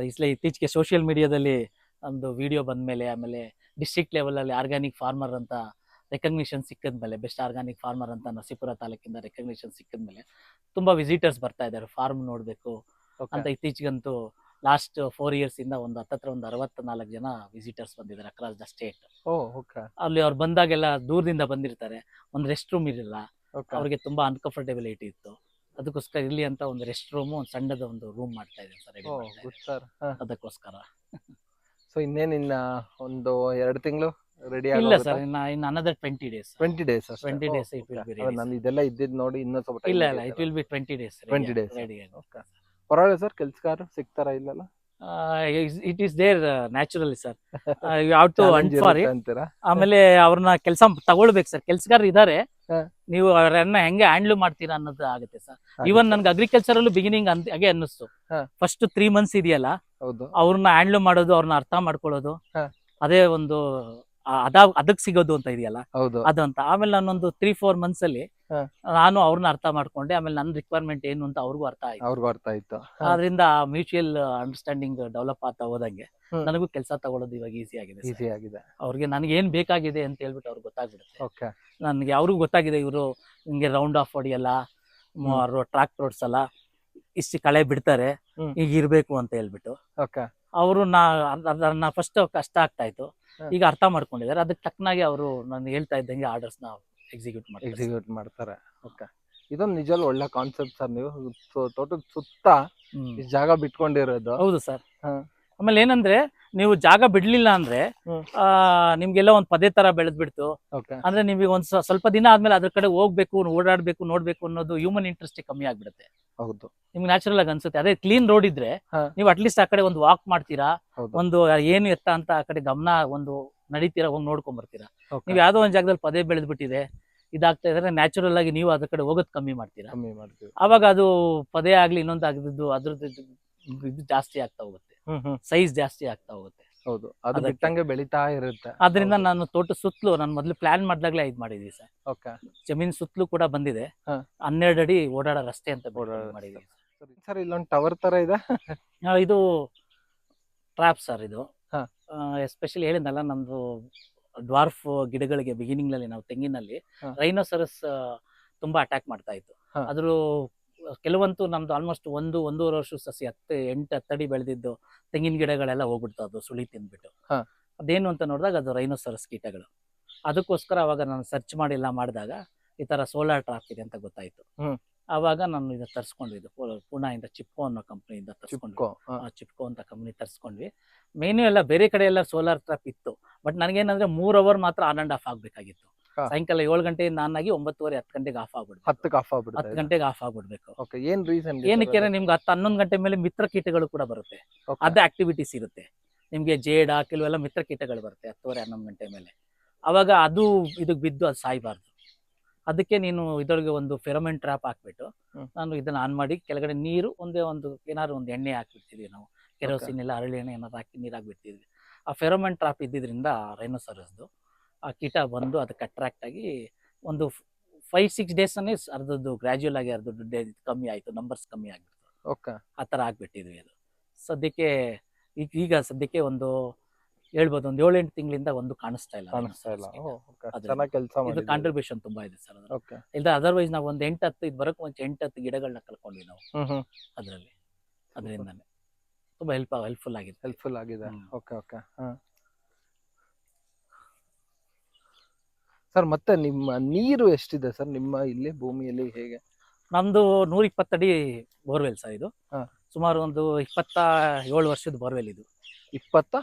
ಇಸ್ಲೇ ಇತ್ತೀಚೆಗೆ ಸೋಷಿಯಲ್ ಮೀಡಿಯಾದಲ್ಲಿ ಒಂದು ವಿಡಿಯೋ ಬಂದ್ಮೇಲೆ ಆಮೇಲೆ ಡಿಸ್ಟ್ರಿಕ್ಟ್ ಲೆವೆಲಲ್ಲಿ ಆರ್ಗ್ಯಾನಿಕ್ ಫಾರ್ಮರ್ ಅಂತ ರೆಕಗ್ನಿಷನ್ ಸಿಕ್ಕಿದ್ಮೇಲೆ ಬೆಸ್ಟ್ ಆರ್ಗ್ಯಾನಿಕ್ ಫಾರ್ಮರ್ ಅಂತ ನರಸೀಪುರ ತಾಲೂಕಿಂದ ರೆಕಗ್ನಿಷನ್ ಸಿಕ್ಕಿದ್ಮೇಲೆ ತುಂಬಾ ವಿಸಿಟರ್ಸ್ ಬರ್ತಾ ಇದ್ದಾರೆ ಫಾರ್ಮ್ ನೋಡಬೇಕು. ಅಂತ ಇತ್ತೀಚೆಗಂತೂ ಲಾಸ್ಟ್ ಫೋರ್ ಇಯರ್ಸ್ ಇಂದ ಒಂದು ಹತ್ತತ್ರ ಒಂದು ಅರವತ್ತ ನಾಲ್ಕು ಜನ ವಿಸಿಟರ್ಸ್ ಬಂದಿದ್ದಾರೆ ಅಕ್ರಾಸ್ ದ ಸ್ಟೇಟ್ ಅಲ್ಲಿ ಅವ್ರು ಬಂದಾಗೆಲ್ಲ ದೂರದಿಂದ ಬಂದಿರ್ತಾರೆ ಒಂದು ರೆಸ್ಟ್ ರೂಮ್ ಇರಲಿಲ್ಲ ಅವ್ರಿಗೆ ತುಂಬಾ ಅನ್ಕಂಫರ್ಟೆಬಿಲಿಟಿ ಇತ್ತು. ಅದಕ್ಕೋಸ್ಕರ ಇಲ್ಲಿ ಅಂತ ಒಂದು ರೆಸ್ಟ್ ರೂಮ್ ಒಂದು ಸಣ್ಣದ ಒಂದು ರೂಮ್ ಮಾಡ್ತಾ ಇದ್ದೀನಿ ಸರ್ ಓ ಗುಡ್ ಸರ್ ಅದಕ್ಕೋಸ್ಕರ. ಸೊ ಇನ್ನೇನು ಇನ್ನ ಒಂದು ಎರಡು ತಿಂಗಳು ರೆಡಿ ಇಲ್ಲ ಸರ್ ಇನ್ನ in another twenty days twenty days 20 days it will be ನಾನು ಇದೆಲ್ಲ ಇದ್ದಿದ್ ನೋಡಿ ಇನ್ನೂ ಸ್ವಲ್ಪ ಇಲ್ಲ ಇಲ್ಲ it will be twenty days twenty days ready. ಪರವಾಗಿಲ್ಲ ಸರ್ ಕೆಲ್ಸಗಾರ ಸಿಗ್ತಾರ ಇಲ್ಲಲ್ಲ? It is there naturally sir ಯಾವ ಟು ಫಾರ್ ಆಮೇಲೆ ಅವ್ರನ್ನ ಕೆಲಸ ತಗೊಳ್ಬೇಕು ಸರ್ ಕೆಲ್ಸಗಾರ ಇದಾರೆ. ಹಾ. ನೀವು ಅವರನ್ನ ಹೆಂಗೆ ಹ್ಯಾಂಡ್ಲ್ ಮಾಡ್ತೀರಾ ಅನ್ನೋದು ಆಗುತ್ತೆ ಸರ್. ಇವನ್ ನನ್ಗೆ ಅಗ್ರಿಕಲ್ಚರ್ ಅಲ್ಲೂ ಬಿಗಿನಿಂಗ್ ಅಂತ ಹಾಗೆ ಅನ್ನಿಸ್ತು. ಫಸ್ಟ್ ತ್ರೀ ಮಂತ್ಸ್ ಇದೆಯಲ್ಲ ಹೌದು. ಅವ್ರನ್ನ ಹ್ಯಾಂಡ್ಲ್ ಮಾಡೋದು ಅವ್ರನ್ನ ಅರ್ಥ ಮಾಡ್ಕೊಳ್ಳೋದು ಅದೇ ಒಂದು ಅದಕ್ಕೆ ಅದ ಅದಕ್ ಸಿಗೋದು ಅಂತ ಇದೆಯಲ್ಲ? ಹೌದು. ಅದಂತ ಆಮೇಲೆ ನಾನೊಂದು ತ್ರೀ ಫೋರ್ ಮಂತ್ಸ್ ಅಲ್ಲಿ. ನಾನು ಅವ್ರನ್ನ ಅರ್ಥ ಮಾಡ್ಕೊಂಡೆ ಆಮೇಲೆ ನನ್ನ ರಿಕ್ವೈರ್ಮೆಂಟ್ ಏನು ಅಂತ ಅವ್ರಿಗೂ ಅರ್ಥ ಆಯ್ತು. ಅವ್ರಿಗೂ ಅರ್ಥ ಆಯ್ತು. ಅದರಿಂದ ಮ್ಯೂಚುಯಲ್ ಮ್ಯೂಚುವಲ್ ಅಂಡರ್ಸ್ಟ್ಯಾಂಡಿಂಗ್ ಡೆವಲಪ್ ಆಗ್ತಾ ಹೋದಂಗೆ. ನನಗೂ ಕೆಲಸ ತಗೊಳ್ಳೋದು ಇವಾಗ ಈಸಿ ಆಗಿದೆ. ಈಸಿ ಆಗಿದೆ. ಅವ್ರಿಗೆ ನನಗೆ ಏನ್ ಬೇಕಾಗಿದೆ ಅಂತ ಹೇಳ್ಬಿಟ್ಟು ಅವ್ರಿಗೆ ಗೊತ್ತಾಗ್ಬಿಡುತ್ತೆ. ಓಕೆ ನನಗೆ ಅವ್ರಿಗೂ ಗೊತ್ತಾಗಿದೆ ಇವರು ಹಿಂಗೆ ರೌಂಡ್ ಆಫ್ ಹೊಡಿಯಲ್ಲ ಟ್ರಾಕ್ ಎಲ್ಲ ಇಷ್ಟು ಕಳೆ ಬಿಡ್ತಾರೆ. ಈಗ ಇರ್ಬೇಕು ಅಂತ ಹೇಳ್ಬಿಟ್ಟು. ಓಕೆ ಅವರು ನಾ ಅದನ್ನ ಫಸ್ಟ್ ಕಷ್ಟ ಆಗ್ತಾ ಇತ್ತು. ಈಗ ಅರ್ಥ ಮಾಡ್ಕೊಂಡಿದ್ದಾರೆ. ಅದಕ್ಕೆ ತಕ್ಕನಾಗಿ ಅವರು ನಾನು ಹೇಳ್ತಾ ಇದ್ದಂಗೆ ಆರ್ಡರ್ಸ್ನ ಎಕ್ಸಿಕ್ಯೂಟ್ ಮಾಡ್ತಾರೆ ಎಕ್ಸಿಕ್ಯೂಟ್ ಮಾಡ್ತಾರೆ. ಓಕೆ ಇದೊಂದು ನಿಜ ಒಳ್ಳೆ ಕಾನ್ಸೆಪ್ಟ್ ಸರ್ ನೀವು. ಸೊ- ತೋಟದ ಸುತ್ತ. ಜಾಗ ಬಿಟ್ಕೊಂಡಿರೋದು. ಹೌದು ಸರ್. ಹ. ಆಮೇಲೆ ಏನಂದ್ರೆ ನೀವು ಜಾಗ ಬಿಡ್ಲಿಲ್ಲ ಅಂದ್ರೆ ಹ್ಮ್. ಆ ನಿಮ್ಗೆಲ್ಲ ಒಂದ್ ಪದೇ ತರ ಬೆಳೆದ್ಬಿಡ್ತು. ಓಕೆ ಅಂದ್ರೆ ನಿಮಗೆ ಒಂದ್ ಸ್ವ- ಸ್ವಲ್ಪ ದಿನ ಆದ್ಮೇಲೆ ಅದ್ರ ಕಡೆ ಹೋಗ್ಬೇಕು ಓಡಾಡ್ಬೇಕು ನೋಡ್ಬೇಕು ಅನ್ನೋದು ಹ್ಯೂಮನ್ ಇಂಟ್ರೆಸ್ಟ್ ಕಮ್ಮಿ ಆಗ್ಬಿಡುತ್ತೆ. ಹೌದು. ನಿಮ್ಗೆ ನ್ಯಾಚುರಲ್ ಆಗಿ ಅನ್ಸುತ್ತೆ. ಅದೇ ಕ್ಲೀನ್ ರೋಡ್ ಇದ್ರೆ ಹಾ. ನೀವು ಅಟ್ಲೀಸ್ಟ್ ಆ ಕಡೆ ಒಂದು ವಾಕ್ ಮಾಡ್ತೀರಾ ಹೌದು. ಒಂದು ಏನು ಎತ್ತ ಅಂತ ಆ ಕಡೆ ಗಮನ ಒಂದು ನಡೀತೀರಾ ಹೋಗಿ ನೋಡ್ಕೊಂಡ್ ಬರ್ತೀರಾ. ನೀವು ಯಾವ್ದೋ ಒಂದ್ ಜಾಗದಲ್ಲಿ ಪದೇ ಬೆಳೆದ್ಬಿಟ್ಟಿದೆ ಇದಾಗ್ತಾ ಇದ್ರೆ ನ್ಯಾಚುರಲ್ ಆಗಿ ನೀವು ಅದ್ರ ಕಡೆ ಹೋಗೋದ್ ಕಮ್ಮಿ ಮಾಡ್ತೀರಾ? ಕಮ್ಮಿ ಮಾಡ್ತೀವಿ. ಅವಾಗ ಅದು ಪದೇ ಆಗ್ಲಿ ಇನ್ನೊಂದು ಆಗಿದ್ದು ಅದ್ರದ್ದು ಇದು- ಜಾಸ್ತಿ ಆಗ್ತಾ ಹೋಗುತ್ತೆ. ಸೈಜ್ ಜಾಸ್ತಿ ಆಗ್ತಾ ಹೋಗುತ್ತೆ. ಹೌದು. ಅದು. ಬಿಟ್ಟಂಗೆ ಬೆಳಿತಾ ಇರುತ್ತೆ. ಅದರಿಂದ ನಾನು ತೋಟ ಸುತ್ತಲೂ ನಾನು ಮೊದಲು ಪ್ಲಾನ್ ಮಾಡ್ದಾಗ್ಲೇ ಇದು ಮಾಡಿದ್ವಿ ಸರ್. ಓಕೆ ಜಮೀನ್ ಸುತ್ತಲೂ ಕೂಡ ಬಂದಿದೆ. ಹನ್ನೆರಡು ಅಡಿ ಓಡಾಡೋ ರಸ್ತೆ ಅಂತ ಮಾಡಿದ್ವಿ ಸರ್. ಇಲ್ಲೊಂದು ಟವರ್ ತರ ಇದೆ? ಇದು ಟ್ರಾಪ್ ಸರ್ ಇದು. ಹಾ. ಎಸ್ಪೆಷಲಿ ಹೇಳಿದ್ನಲ್ಲ ನಮ್ದು ಡ್ವಾರ್ಫ್ ಗಿಡಗಳಿಗೆ ಬಿಗಿನಿಂಗ್ನಲ್ಲಿ ನಾವು ತೆಂಗಿನಲ್ಲಿ ಹಾ. ರೈನೋಸರಸ್ ತುಂಬಾ ಅಟ್ಯಾಕ್ ಮಾಡ್ತಾ ಇತ್ತು ಹಾ. ಅದ್ರ ಕೆಲವಂತೂ ನಮ್ದು ಆಲ್ಮೋಸ್ಟ್ ಒಂದು ಒಂದೂವರೆ ವರ್ಷ ಸಸಿ ಹತ್ತು ಎಂಟು ಹತ್ತಡಿ ಬೆಳೆದಿದ್ದು ತೆಂಗಿನ ಗಿಡಗಳೆಲ್ಲ ಹೋಗ್ಬಿಡ್ತು ಅದು ಸುಳಿ ತಿಂದ್ಬಿಟ್ಟು ಹಾ. ಅದೇನು ಅಂತ ನೋಡಿದಾಗ ಅದು ರೈನೋಸರಸ್ ಕೀಟಗಳು ಅದಕ್ಕೋಸ್ಕರ ಅವಾಗ ನಾನು ಸರ್ಚ್ ಮಾಡಿಲ್ಲ ಮಾಡಿದಾಗ ಈ ತರ ಸೋಲಾರ್ ಟ್ರಾಪ್ ಇದೆ ಅಂತ ಗೊತ್ತಾಯ್ತು ಹ್ಮ್. ಅವಾಗ ನಾನು ಇದು ತರಿಸ್ಕೊಂಡಿದ್ದು ಇಂದ ಚಿಪ್ಕೋ ಅನ್ನೋ ಕಂಪ್ನಿಯಿಂದ ತರಿಸ್ಕೊಂಡು ಚಿಪ್ಕೋ ಚಿಪ್ಕೋ ಅಂತ ಕಂಪ್ನಿ ತರಿಸ್ಕೊಂಡ್ವಿ ಮೇನು ಎಲ್ಲ ಬೇರೆ ಕಡೆ ಎಲ್ಲ ಸೋಲಾರ್ ಟ್ರಾಪ್ ಇತ್ತು. ಬಟ್ ನನಗೇನಂದ್ರೆ ಮೂರ್ ಅವರ್ ಮಾತ್ರ ಆನ್ ಅಂಡ್ ಆಫ್ ಆಗ್ಬೇಕಾಗಿತ್ತು. ಸಾಯಂಕಾಲ ಏಳು ಗಂಟೆಯಿಂದ ಆನ್ ಆಗಿ ಒಂಬತ್ತುವರೆ ಹತ್ತು ಗಂಟೆಗೆ ಆಫ್ ಆಗ್ಬಿಡ್ಬೇಕು. ಹತ್ತಕ್ಕೆ ಆಫ್ ಹತ್ತು ಆಗ್ಬಿಡುತ್ತೆ ಗಂಟೆಗೆ ಆಫ್ ಆಗ್ಬಿಡ್ಬೇಕು. ಓಕೆ ಏನ್ ರೀಸನ್ ಏನಕ್ಕೆ ಅಂದ್ರೆ ನಿಮ್ಗೆ ಹತ್ತು ಹನ್ನೊಂದು ಗಂಟೆ ಮೇಲೆ ಮಿತ್ರ ಕೀಟಗಳು ಕೂಡ ಬರುತ್ತೆ. ಅದೇ ಆಕ್ಟಿವಿಟೀಸ್ ಇರುತ್ತೆ. ನಿಮ್ಗೆ ಜೇಡ ಕೆಲವೆಲ್ಲ ಮಿತ್ರ ಕೀಟಗಳು ಬರುತ್ತೆ ಹತ್ತುವರೆ ಹನ್ನೊಂದು ಗಂಟೆ ಮೇಲೆ. ಅವಾಗ ಅದು ಇದಕ್ಕೆ ಬಿದ್ದು ಅದು ಸಾಯ್ಬಾರ್ದು. ಅದಕ್ಕೆ ನೀನು ಇದ್ರೊಳಗೆ ಒಂದು ಫೆರಮೆಂಟ್ ಟ್ರಾಪ್ ಹಾಕ್ಬಿಟ್ಟು. ನಾನು ಇದನ್ನ ಆನ್ ಮಾಡಿ ಕೆಳಗಡೆ ನೀರು ಒಂದೇ ಒಂದು ಏನಾದ್ರು ಒಂದು ಎಣ್ಣೆ ಹಾಕ್ಬಿಡ್ತೀವಿ ನಾವು. ಕೆರೋಸಿನ್ ಎಲ್ಲ ಅರಳಿ ಎಣ್ಣೆ ಏನಾದ್ರು ಹಾಕಿ ನೀರಾಗಿ ಬಿಡ್ತಿದ್ವಿ ಆ ಫೆರೋಮೆನ್ ಟ್ರಾಪ್ ಇದ್ದಿದ್ರಿಂದ ರೈನೋಸರಸ್ದು ಆ ಕೀಟ ಬಂದು ಅದಕ್ಕೆ ಅಟ್ರಾಕ್ಟ್ ಆಗಿ ಒಂದು ಫೈವ್ ಸಿಕ್ಸ್ ಡೇಸನ್ನೇ ಅರ್ಧದ್ದು ಗ್ರ್ಯಾಜುಯಲ್ ಆಗಿ ಅರ್ಧದ್ದು ಡೇ- ಕಮ್ಮಿ ಆಯಿತು ನಂಬರ್ಸ್ ಕಮ್ಮಿ ಆಗಿಬಿಡ್ತು. ಓಕೆ. ಆ ಥರ ಆಗಿಬಿಟ್ಟಿದ್ವಿ ಅದು. ಸದ್ಯಕ್ಕೆ ಈಗ ಈಗ ಸದ್ಯಕ್ಕೆ ಒಂದು ಹೇಳ್ಬೋದು ಒಂದು ಏಳೆಂಟು ತಿಂಗಳಿಂದ ಒಂದು ಕಾಣಿಸ್ತಾ ಇಲ್ಲ ಕಾಣಿಸ್ತಾ ಇಲ್ಲ. ಚೆನ್ನಾಗಿ ಕೆಲಸ ಇದು ಕಾಂಟ್ರಿಬ್ಯೂಷನ್ ತುಂಬಾ ಇದೆ ಸರ್ ಓಕೆ. ಇಲ್ಲ ಅದರ್ವೈಸ್ ನಾವು ಒಂದು ಎಂಟು ಹತ್ತು ಇದು ಬರೋಕೆ ಮುಂಚೆ ಎಂಟು ಹತ್ತು ಗಿಡಗಳನ್ನ ಕಳ್ಕೊಂಡ್ವಿ ನಾವು. ಅದರಲ್ಲಿ. ಅದರಿಂದಾನೆ. ತುಂಬಾ ಹೆಲ್ಪ್ ಹೆಲ್ಪ್ಫುಲ್ ಆಗಿದೆ. ಹೆಲ್ಪ್ಫುಲ್ ಆಗಿದೆ. ಓಕೆ ಓಕೆ ಹಾ. ಸರ್ ಮತ್ತೆ ನಿಮ್ಮ ನೀರು ಎಷ್ಟಿದೆ ಸರ್? ನಿಮ್ಮ ಇಲ್ಲಿ ಭೂಮಿಯಲ್ಲಿ ಹೇಗೆ? ನಮ್ದು ನೂರ ಇಪ್ಪತ್ತಡಿ ಬೋರ್ವೆಲ್ ಸರ್ ಇದು. ಹಾ. ಸುಮಾರು ಒಂದು ಇಪ್ಪತ್ತ ಏಳು ವರ್ಷದ ಬೋರ್ವೆಲ್ ಇದು. ಇಪ್ಪತ್ತ?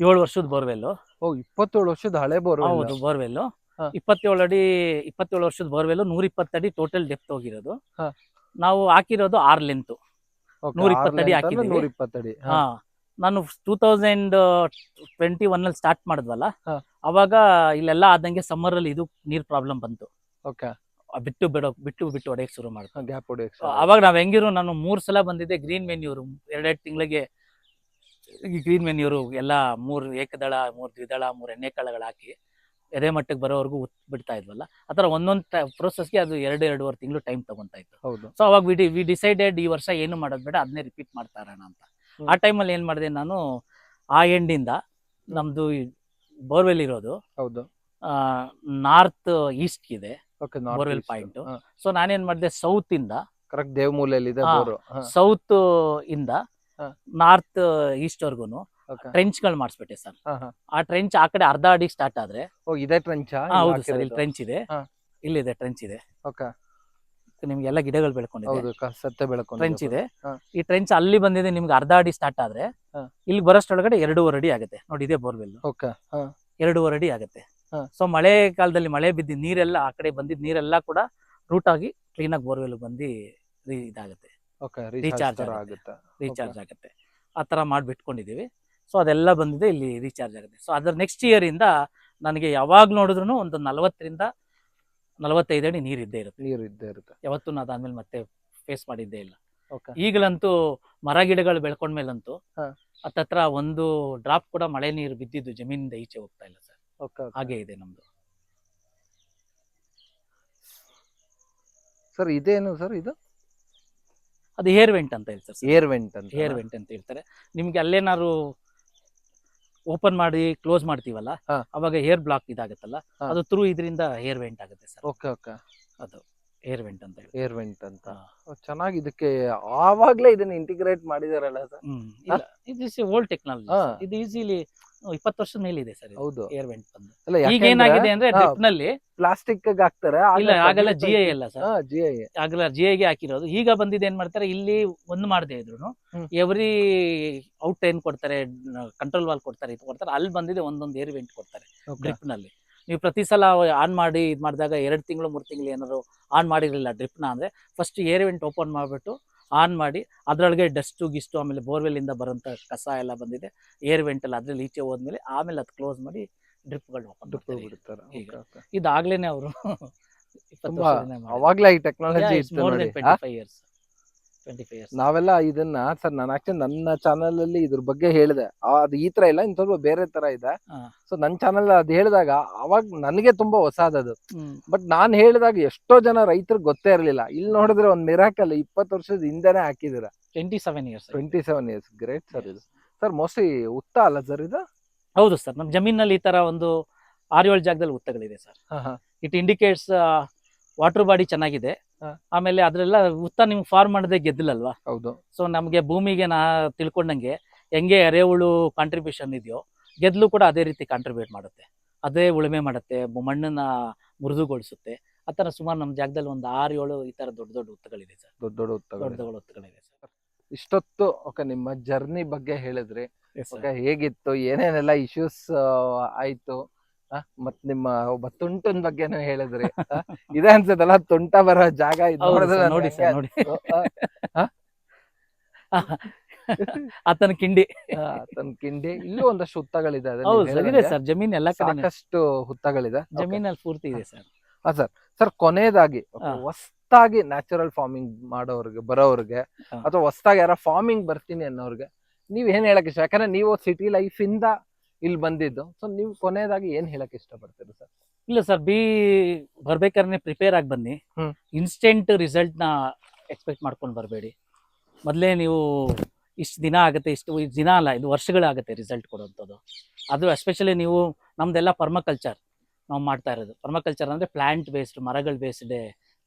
ಏಳು ವರ್ಷದ ಬೋರ್ವೆಲ್. ಓ ಇಪ್ಪತ್ತೇಳು ವರ್ಷದ ಹಳೆ ಬೋರ್ ಹೌದು ಬೋರ್ವೆಲ್. ಹಾ. ಇಪ್ಪತ್ತೇಳು ಅಡಿ ಇಪ್ಪತ್ತೇಳು ವರ್ಷದ ಬೋರ್ವೆಲ್ ನೂರ ಇಪ್ಪತ್ತಡಿ ಟೋಟಲ್ ಡೆಪ್ತ್ ಹೋಗಿರೋದು. ಹಾ. ನಾವು ಹಾಕಿರೋದು ಆರ್ ಲೆಂತ್ ನೂರ ಇಪ್ಪತ್ತಡಿ ಹಾಕಿದ್ವಿ ನೂರ ಇಪ್ಪತ್ತಡಿ ಹಾ. ನಾನು ಟೂ ತೌಸಂಡ್ ಟ್ವೆಂಟಿ ಒನ್ ಅಲ್ಲಿ ಸ್ಟಾರ್ಟ್ ಮಾಡಿದ್ವಲ್ಲ. ಅವಾಗ ಇಲ್ಲೆಲ್ಲ ಆದಂಗೆ ಸಮ್ಮರ್ ಅಲ್ಲಿ ಇದು ನೀರ್ ಪ್ರಾಬ್ಲಮ್ ಬಂತು. ಓಕೆ. ಬಿಟ್ಟು ಬಿಡೋ ಬಿಟ್ಟು ಬಿಟ್ಟು ಹೊಡೆಯಕ್ ಶುರು ಮಾಡ್ತು. ಗ್ಯಾಪ್ ಅವಾಗ ನಾವ್ ಹೆಂಗಿರು ನಾನು ಮೂರ್ ಸಲ ಬಂದಿದ್ದೆ ಗ್ರೀನ್ ಮೆನ್ಯೂರು ಎರಡೆರಡು ತಿಂಗಳಿಗೆ ಗ್ರೀನ್ ಮೆನ್ಯೂರು ಎಲ್ಲ ಮೂರ್ ಏಕದಳ ಮೂರ್ ದ್ವಿದಳ ಮೂರ್ ಎಣ್ಣೆ ಕಾಳುಗಳು ಹಾಕಿ. ಎದೆ ಮಟ್ಟಕ್ಕೆ ಬರೋವರೆಗೂ ಉತ್ ಬಿಡ್ತಾ ಇದ್ವಲ್ಲ? ಆ ಥರ ಒಂದೊಂದು ಪ್ರೋಸೆಸ್ಗೆ ಅದು ಎರಡು ಎರಡೂವರೆ ತಿಂಗಳು ಟೈಮ್ ತೊಗೊತಾ ಇತ್ತು. ಹೌದು. ಸೊ ಅವಾಗ ವಿ ವಿ ಡಿಸೈಡೆಡ್ ಈ ವರ್ಷ ಏನು ಮಾಡೋದು ಬೇಡ ಅದನ್ನೇ ರಿಪೀಟ್ ಮಾಡ್ತಾ ಇರೋಣ ಅಂತ. ಆ ಟೈಮಲ್ಲಿ ಏನು ಮಾಡಿದೆ ನಾನು ಆ ಎಂಡಿಂದ ನಮ್ದು ಬೋರ್ವೆಲ್ ಇರೋದು ಹೌದು. ನಾರ್ತ್ ಈಸ್ಟ್ ಇದೆ ಬೋರ್ವೆಲ್ ಪಾಯಿಂಟ್. ಸೊ ನಾನೇನ್ ಮಾಡಿದೆ ಸೌತ್ ಇಂದ ಕರೆಕ್ಟ್ ದೇವಮೂಲೆಯಲ್ಲಿ. ಸೌತ್ ಇಂದ ನಾರ್ತ್ ಈಸ್ಟ್ ವರ್ಗುನು ಟ್ರೆಂಚ್ಗಳು ಮಾಡಿಸ್ಬಿಟ್ಟೆ ಸರ್. ಆ ಟ್ರೆಂಚ್ ಆ ಕಡೆ ಅರ್ಧ ಅಡಿಗೆ ಸ್ಟಾರ್ಟ್ ಆದ್ರೆ ಇದೆ ಟ್ರೆಂಚ್ ಹೌದು ಸರ್ ಇಲ್ಲಿ ಟ್ರೆಂಚ್ ಇದೆ. ಇಲ್ಲಿದೆ ಟ್ರೆಂಚ್ ಇದೆ. ಓಕೆ. ನಿಮ್ಗೆ ಎಲ್ಲ ಗಿಡಗಳು ಬೆಳ್ಕೊಂಡಿದೆ. ಸತ್ತೆ ಬೆಳಕೊಂಡು ಟ್ರೆಂಚ್ ಇದೆ. ಈ ಟ್ರೆಂಚ್ ಅಲ್ಲಿ ಬಂದಿದೆ ನಿಮ್ಗೆ ಅರ್ಧ ಅಡಿ ಸ್ಟಾರ್ಟ್ ಆದ್ರೆ. ಇಲ್ಲಿ ಬರೋಷ್ಟೊಳಗಡೆ ಎರಡೂವರೆ ಅಡಿ ಆಗುತ್ತೆ. ನೋಡಿ ಇದೆ ಬೋರ್ವೆಲ್. ಎರಡೂವರೆ ಅಡಿ ಆಗುತ್ತೆ. ಸೊ ಮಳೆ ಕಾಲದಲ್ಲಿ ಮಳೆ ಬಿದ್ದಿದ್ ನೀರೆಲ್ಲ ಆ ಕಡೆ ಬಂದಿದ್ ನೀರೆಲ್ಲ ಕೂಡ ರೂಟ್ ಆಗಿ ಕ್ಲೀನ್ ಆಗಿ ಬೋರ್ವೆಲ್ ಬಂದು ಇದಾಗುತ್ತೆ. ರೀಚಾರ್ಜ್ ಆಗುತ್ತೆ. ರೀಚಾರ್ಜ್ ಆಗುತ್ತೆ. ಆ ತರ ಮಾಡಿಬಿಟ್ಕೊಂಡಿದ್ದೀವಿ ಸೊ ಅದೆಲ್ಲ ಬಂದಿದೆ ಇಲ್ಲಿ ರೀಚಾರ್ಜ್ ಆಗಿದೆ. ಸೊ ಅದರ ನೆಕ್ಸ್ಟ್ ಇಯರ್ ಇಂದ ನನಗೆ ಯಾವಾಗ ನೋಡಿದ್ರು ಒಂದು ನಲವತ್ತರಿಂದ ನಲವತ್ತೈದು ಅಡಿ ನೀರು ಇದ್ದೇ ಇರುತ್ತೆ. ನೀರು ಇದ್ದೇ ಇರುತ್ತೆ. ಯಾವತ್ತೂ ನಾನು ಅದಾದ್ಮೇಲೆ ಮತ್ತೆ ಫೇಸ್ ಮಾಡಿದ್ದೇ ಇಲ್ಲ. ಓಕೆ ಈಗಲಂತೂ ಮರ ಗಿಡಗಳು ಬೆಳ್ಕೊಂಡ್ಮೇಲಂತೂ. ಹತ್ತತ್ರ ಒಂದು ಡ್ರಾಪ್ ಕೂಡ ಮಳೆ ನೀರು ಬಿದ್ದಿದ್ದು ಜಮೀನಿಂದ ಈಚೆ ಹೋಗ್ತಾ ಇಲ್ಲ ಸರ್. ಓಕೆ ಹಾಗೆ ಇದೆ ನಮ್ದು. ಸರ್ ಇದೇನು ಸರ್ ಇದು? ಅದು ಹೇರ್ ವೆಂಟ್ ಅಂತ ಹೇಳ್ತಾರೆ ಸರ್. ಏರ್ವೆಂಟ್ ಅಂತ ಹೇರ್ ವೆಂಟ್ ಅಂತ ಹೇಳ್ತಾರೆ. ನಿಮ್ಗೆ ಅಲ್ಲೇನಾದ್ರು ಓಪನ್ ಮಾಡಿ ಕ್ಲೋಸ್ ಮಾಡ್ತೀವಲ್ಲ ಹಾ. ಅವಾಗ ಹೇರ್ ಬ್ಲಾಕ್ ಇದಾಗತ್ತಲ್ಲ ಹಾ. ಅದು ತ್ರೂ ಇದರಿಂದ ಹೇರ್ ವೆಂಟ್ ಆಗುತ್ತೆ ಸರ್ ಓಕೆ ಓಕೆ ಅದು ಹೇರ್ ವೆಂಟ್ ಅಂತ ಹೇಳಿ ಏರ್ ವೆಂಟ್ ಅಂತ ಹಾ. ಓ, ಚೆನ್ನಾಗಿ ಇದಕ್ಕೆ ಆವಾಗಲೇ ಇದನ್ನ ಇಂಟಿಗ್ರೇಟ್ ಮಾಡಿದಾರಲ್ಲ ಸರ್ ಹ್ಮ್ ಇಲ್ಲ ಇದು ಓಲ್ಡ್ ಟೆಕ್ನಾಲಜಿ ಹಾ. ಇದು ಈಸಿಲಿ ಇಪ್ಪತ್ತು ವರ್ಷದ ಮೇಲೆ ಇದೆ ಸರ್ ಹೌದು. ಏರ್ ವೆಂಟ್ ಬಂದು. ಈಗ ಏನಾಗಿದೆ ಅಂದ್ರೆ ಡ್ರಿಪ್ನಲ್ಲಿ ಡ್ರಿಪ್ನಲ್ಲಿ ಪ್ಲಾಸ್ಟಿಕ್ ಹಾಕ್ತಾರೆ ಇಲ್ಲ ಆಗಲ್ಲ ಜಿ ಐ ಅಲ್ಲ ಸರ್. ಜಿ ಐ ಆಗಲ್ಲ ಜಿ ಐಗೆ ಹಾಕಿರೋದು. ಈಗ ಬಂದಿದೆ ಏನ್ ಮಾಡ್ತಾರೆ ಇಲ್ಲಿ ಒಂದು ಮಾಡದೆ ಇದ್ರು. ಎವ್ರಿ ಔಟ್ ಏನ್ ಕೊಡ್ತಾರೆ ಕಂಟ್ರೋಲ್ ವಾಲ್ ಕೊಡ್ತಾರೆ ಇದು ಕೊಡ್ತಾರೆ ಅಲ್ಲಿ ಬಂದಿದೆ ಒಂದೊಂದು ಏರ್ ವೆಂಟ್ ಕೊಡ್ತಾರೆ ಡ್ರಿಪ್ನಲ್ಲಿ ನೀವು ಪ್ರತಿ ಸಲ ಆನ್ ಮಾಡಿ ಇದು ಮಾಡಿದಾಗ ಎರಡು ತಿಂಗಳು ಮೂರು ತಿಂಗಳು ಏನಾದ್ರು ಆನ್ ಮಾಡಿರಲಿಲ್ಲ ಡ್ರಿಪ್ನ ಅಂದ್ರೆ ಫಸ್ಟ್ ಏರ್ ವೆಂಟ್ ಓಪನ್ ಮಾಡಿಬಿಟ್ಟು ಆನ್ ಮಾಡಿ ಅದರೊಳಗೆ ಡಸ್ಟು ಗಿಸ್ಟು ಆಮೇಲೆ ಬೋರ್ವೆಲ್ ಇಂದ ಬರೋಂಥ ಕಸ ಎಲ್ಲ ಬಂದಿದೆ. ಏರ್ ವೆಂಟ್ ಅದರಲ್ಲಿ ಈಚೆ ಹೋದ್ಮೇಲೆ ಆಮೇಲೆ ಅದು ಕ್ಲೋಸ್ ಮಾಡಿ ಡ್ರಿಪ್ಗಳು ಓಪನ್ ಬಿಡ್ತಾರೆ. ಇದಾಗ್ಲೇನೆ ಅವರು ಇಪ್ಪತ್ತು ಅವಾಗ್ಲೇ ಈ technology years twenty five years ನಾವೆಲ್ಲ ಇದನ್ನ ಸರ್ ನಾನು ಆಕ್ಚುಲಿ ನನ್ನ ಚಾನಲ್ ಅಲ್ಲಿ ಇದ್ರ ಬಗ್ಗೆ ಹೇಳಿದೆ. ಅದು ಈ ತರ ಇಲ್ಲ ಇನ್ ಸ್ವಲ್ಪ ಬೇರೆ ತರ ಇದೆ. ಹಾ. ಸೊ ನನ್ನ ಚಾನಲ್ ಅದು ಹೇಳಿದಾಗ ಅವಾಗ ನನಗೆ ತುಂಬಾ ಹೊಸಾದದು. ಬಟ್ ನಾನು ಹೇಳಿದಾಗ ಎಷ್ಟೋ ಜನ ರೈತರು ಗೊತ್ತೇ ಇರಲಿಲ್ಲ. ಇಲ್ಲಿ ನೋಡಿದ್ರೆ ಒಂದ್ ಮಿರಾಕಲ್ ಇಪ್ಪತ್ತು ವರ್ಷದ ಹಿಂದೆನೆ ಹಾಕಿದಿರ. Twenty seven years twenty seven years great sir ಇದು. ಸರ್ ಮೋಸ್ಟ್ಲಿ ಉತ್ತ ಅಲ್ಲ ಸರ್ ಇದು? ಹೌದು ಸರ್ ನಮ್ಮ ಜಮೀನಲ್ಲಿ ಈ ತರ ಒಂದು ಆರು ಏಳು ಜಾಗದಲ್ಲಿ ಉತ್ತಗಳಿದೆ sir it indicates water body ಚೆನ್ನಾಗಿದೆ. ಆಮೇಲೆ ಅದ್ರೆಲ್ಲ ಉತ್ತ ನಿಮ್ಗೆ ಫಾರ್ಮ್ ಮಾಡದೆ ಗೆದ್ದಲಲ್ವಾ? ಹೌದು. ಸೊ ನಮಗೆ ಭೂಮಿಗೆ ನಾ ತಿಳ್ಕೊಂಡಂಗೆ ಹೆಂಗೆ ಎರೆಹುಳು ಕಾಂಟ್ರಿಬ್ಯೂಷನ್ ಇದೆಯೋ ಗೆದ್ಲು ಕೂಡ ಅದೇ ರೀತಿ ಕಾಂಟ್ರಿಬ್ಯೂಟ್ ಮಾಡುತ್ತೆ. ಅದೇ ಉಳುಮೆ ಮಾಡುತ್ತೆ ಮಣ್ಣನ್ನ ಮೃದುಗೊಳಿಸುತ್ತೆ. ಆ ಥರ ಸುಮಾರು ನಮ್ಮ ಜಾಗದಲ್ಲಿ ಒಂದು ಆರು ಏಳು ಈ ಥರ ದೊಡ್ಡ ದೊಡ್ಡ ಉತ್ತಗಳಿದೆ ಸರ್. ದೊಡ್ಡ ದೊಡ್ಡ ದೊಡ್ಡ ಉತ್ತಗಳು ದೊಡ್ಡ ಉತ್ತಗಳಿದೆ ಸರ್. ಇಷ್ಟೊತ್ತು ಓಕೆ ನಿಮ್ಮ ಜರ್ನಿ ಬಗ್ಗೆ ಹೇಳಿದ್ರಿ. ಓಕೆ ಹೇಗಿತ್ತು ಏನೇನೆಲ್ಲ ಇಶ್ಯೂಸ್ ಆಯ್ತು? ಮತ್ ನಿಮ್ಮ ಒಬ್ಬ ತುಂಟನ್ ಬಗ್ಗೆನೂ ಹೇಳಿದ್ರಿ. ಇದೇ ಅನ್ಸದಲ್ಲ ತುಂಟ ಬರೋ ಜಾಗ ಇದು ಹೌದು ನೋಡಿದ್ರೆ ನೋಡಿ ಸರ್ ನೋಡಿ. ಆತನ ಕಿಂಡಿ. ಆತನ ತನ್ ಕಿಂಡಿ. ಇಲ್ಲೂ ಒಂದಷ್ಟು ಹುತ್ತಗಳಿದೆ ಅದೇ ಹೌದು ಸರ್ ಇದೆ ಸರ್ ಜಮೀನ್ ಎಲ್ಲ ಕಡೆ ಸಾಕಷ್ಟು ಹುತ್ತಗಳಿದೆ. ಜಮೀನ್ ಜಮೀನಲ್ಲಿ ಪೂರ್ತಿ ಇದೆ ಸರ್. ಹಾ ಸರ್ ಸರ್ ಕೊನೆಯದಾಗಿ ಹೊಸ್ತಾಗಿ ನ್ಯಾಚುರಲ್ ಫಾರ್ಮಿಂಗ್ ಮಾಡೋರ್ಗೆ ಬರೋರ್ಗೆ ಹಾ. ಅಥವಾ ಹೊಸ್ತಾಗಿ ಯಾರ ಫಾರ್ಮಿಂಗ್ ಬರ್ತೀನಿ ಅನ್ನೋರ್ಗೆ ನೀವ್ ಏನ್ ಹೇಳಕ್ ಇಷ್ಟ? ಯಾಕಂದ್ರೆ ನೀವು ಸಿಟಿ ಲೈಫ್ ಇಂದ ಇಲ್ಲಿ ಬಂದಿದ್ದು. ಸೊ ನೀವು ಕೊನೆಯದಾಗಿ ಏನ್ ಹೇಳಕ್ ಇಷ್ಟಪಡ್ತೀರಿ ಸರ್? ಇಲ್ಲ ಸರ್ ಬಿ ಬರ್ಬೇಕಾದ್ರೆ ಪ್ರಿಪೇರ್ ಆಗಿ ಬನ್ನಿ. ಹ್ಮ್. ಇನ್ಸ್ಟೆಂಟ್ ರಿಸಲ್ಟ್ನ ಎಕ್ಸ್ಪೆಕ್ಟ್ ಮಾಡ್ಕೊಂಡು ಬರಬೇಡಿ. ಮೊದಲೇ ನೀವು ಇಷ್ಟು ದಿನ ಆಗುತ್ತೆ ಇಷ್ಟು ಇಷ್ಟ್ ದಿನ ಅಲ್ಲ ಇದು ವರ್ಷಗಳಾಗುತ್ತೆ ರಿಸಲ್ಟ್ ಕೊಡುವಂಥದ್ದು ಅದು ಎಸ್ಪೆಷಲಿ ನೀವು ನಮ್ದೆಲ್ಲ ಪರ್ಮಕಲ್ಚರ್ ನಾವು ಮಾಡ್ತಾ ಇರೋದು. ಪರ್ಮಕಲ್ಚರ್ ಅಂದ್ರೆ ಪ್ಲಾಂಟ್ ಬೇಸ್ಡ್ ಮರಗಳು ಬೇಸ್ಡ್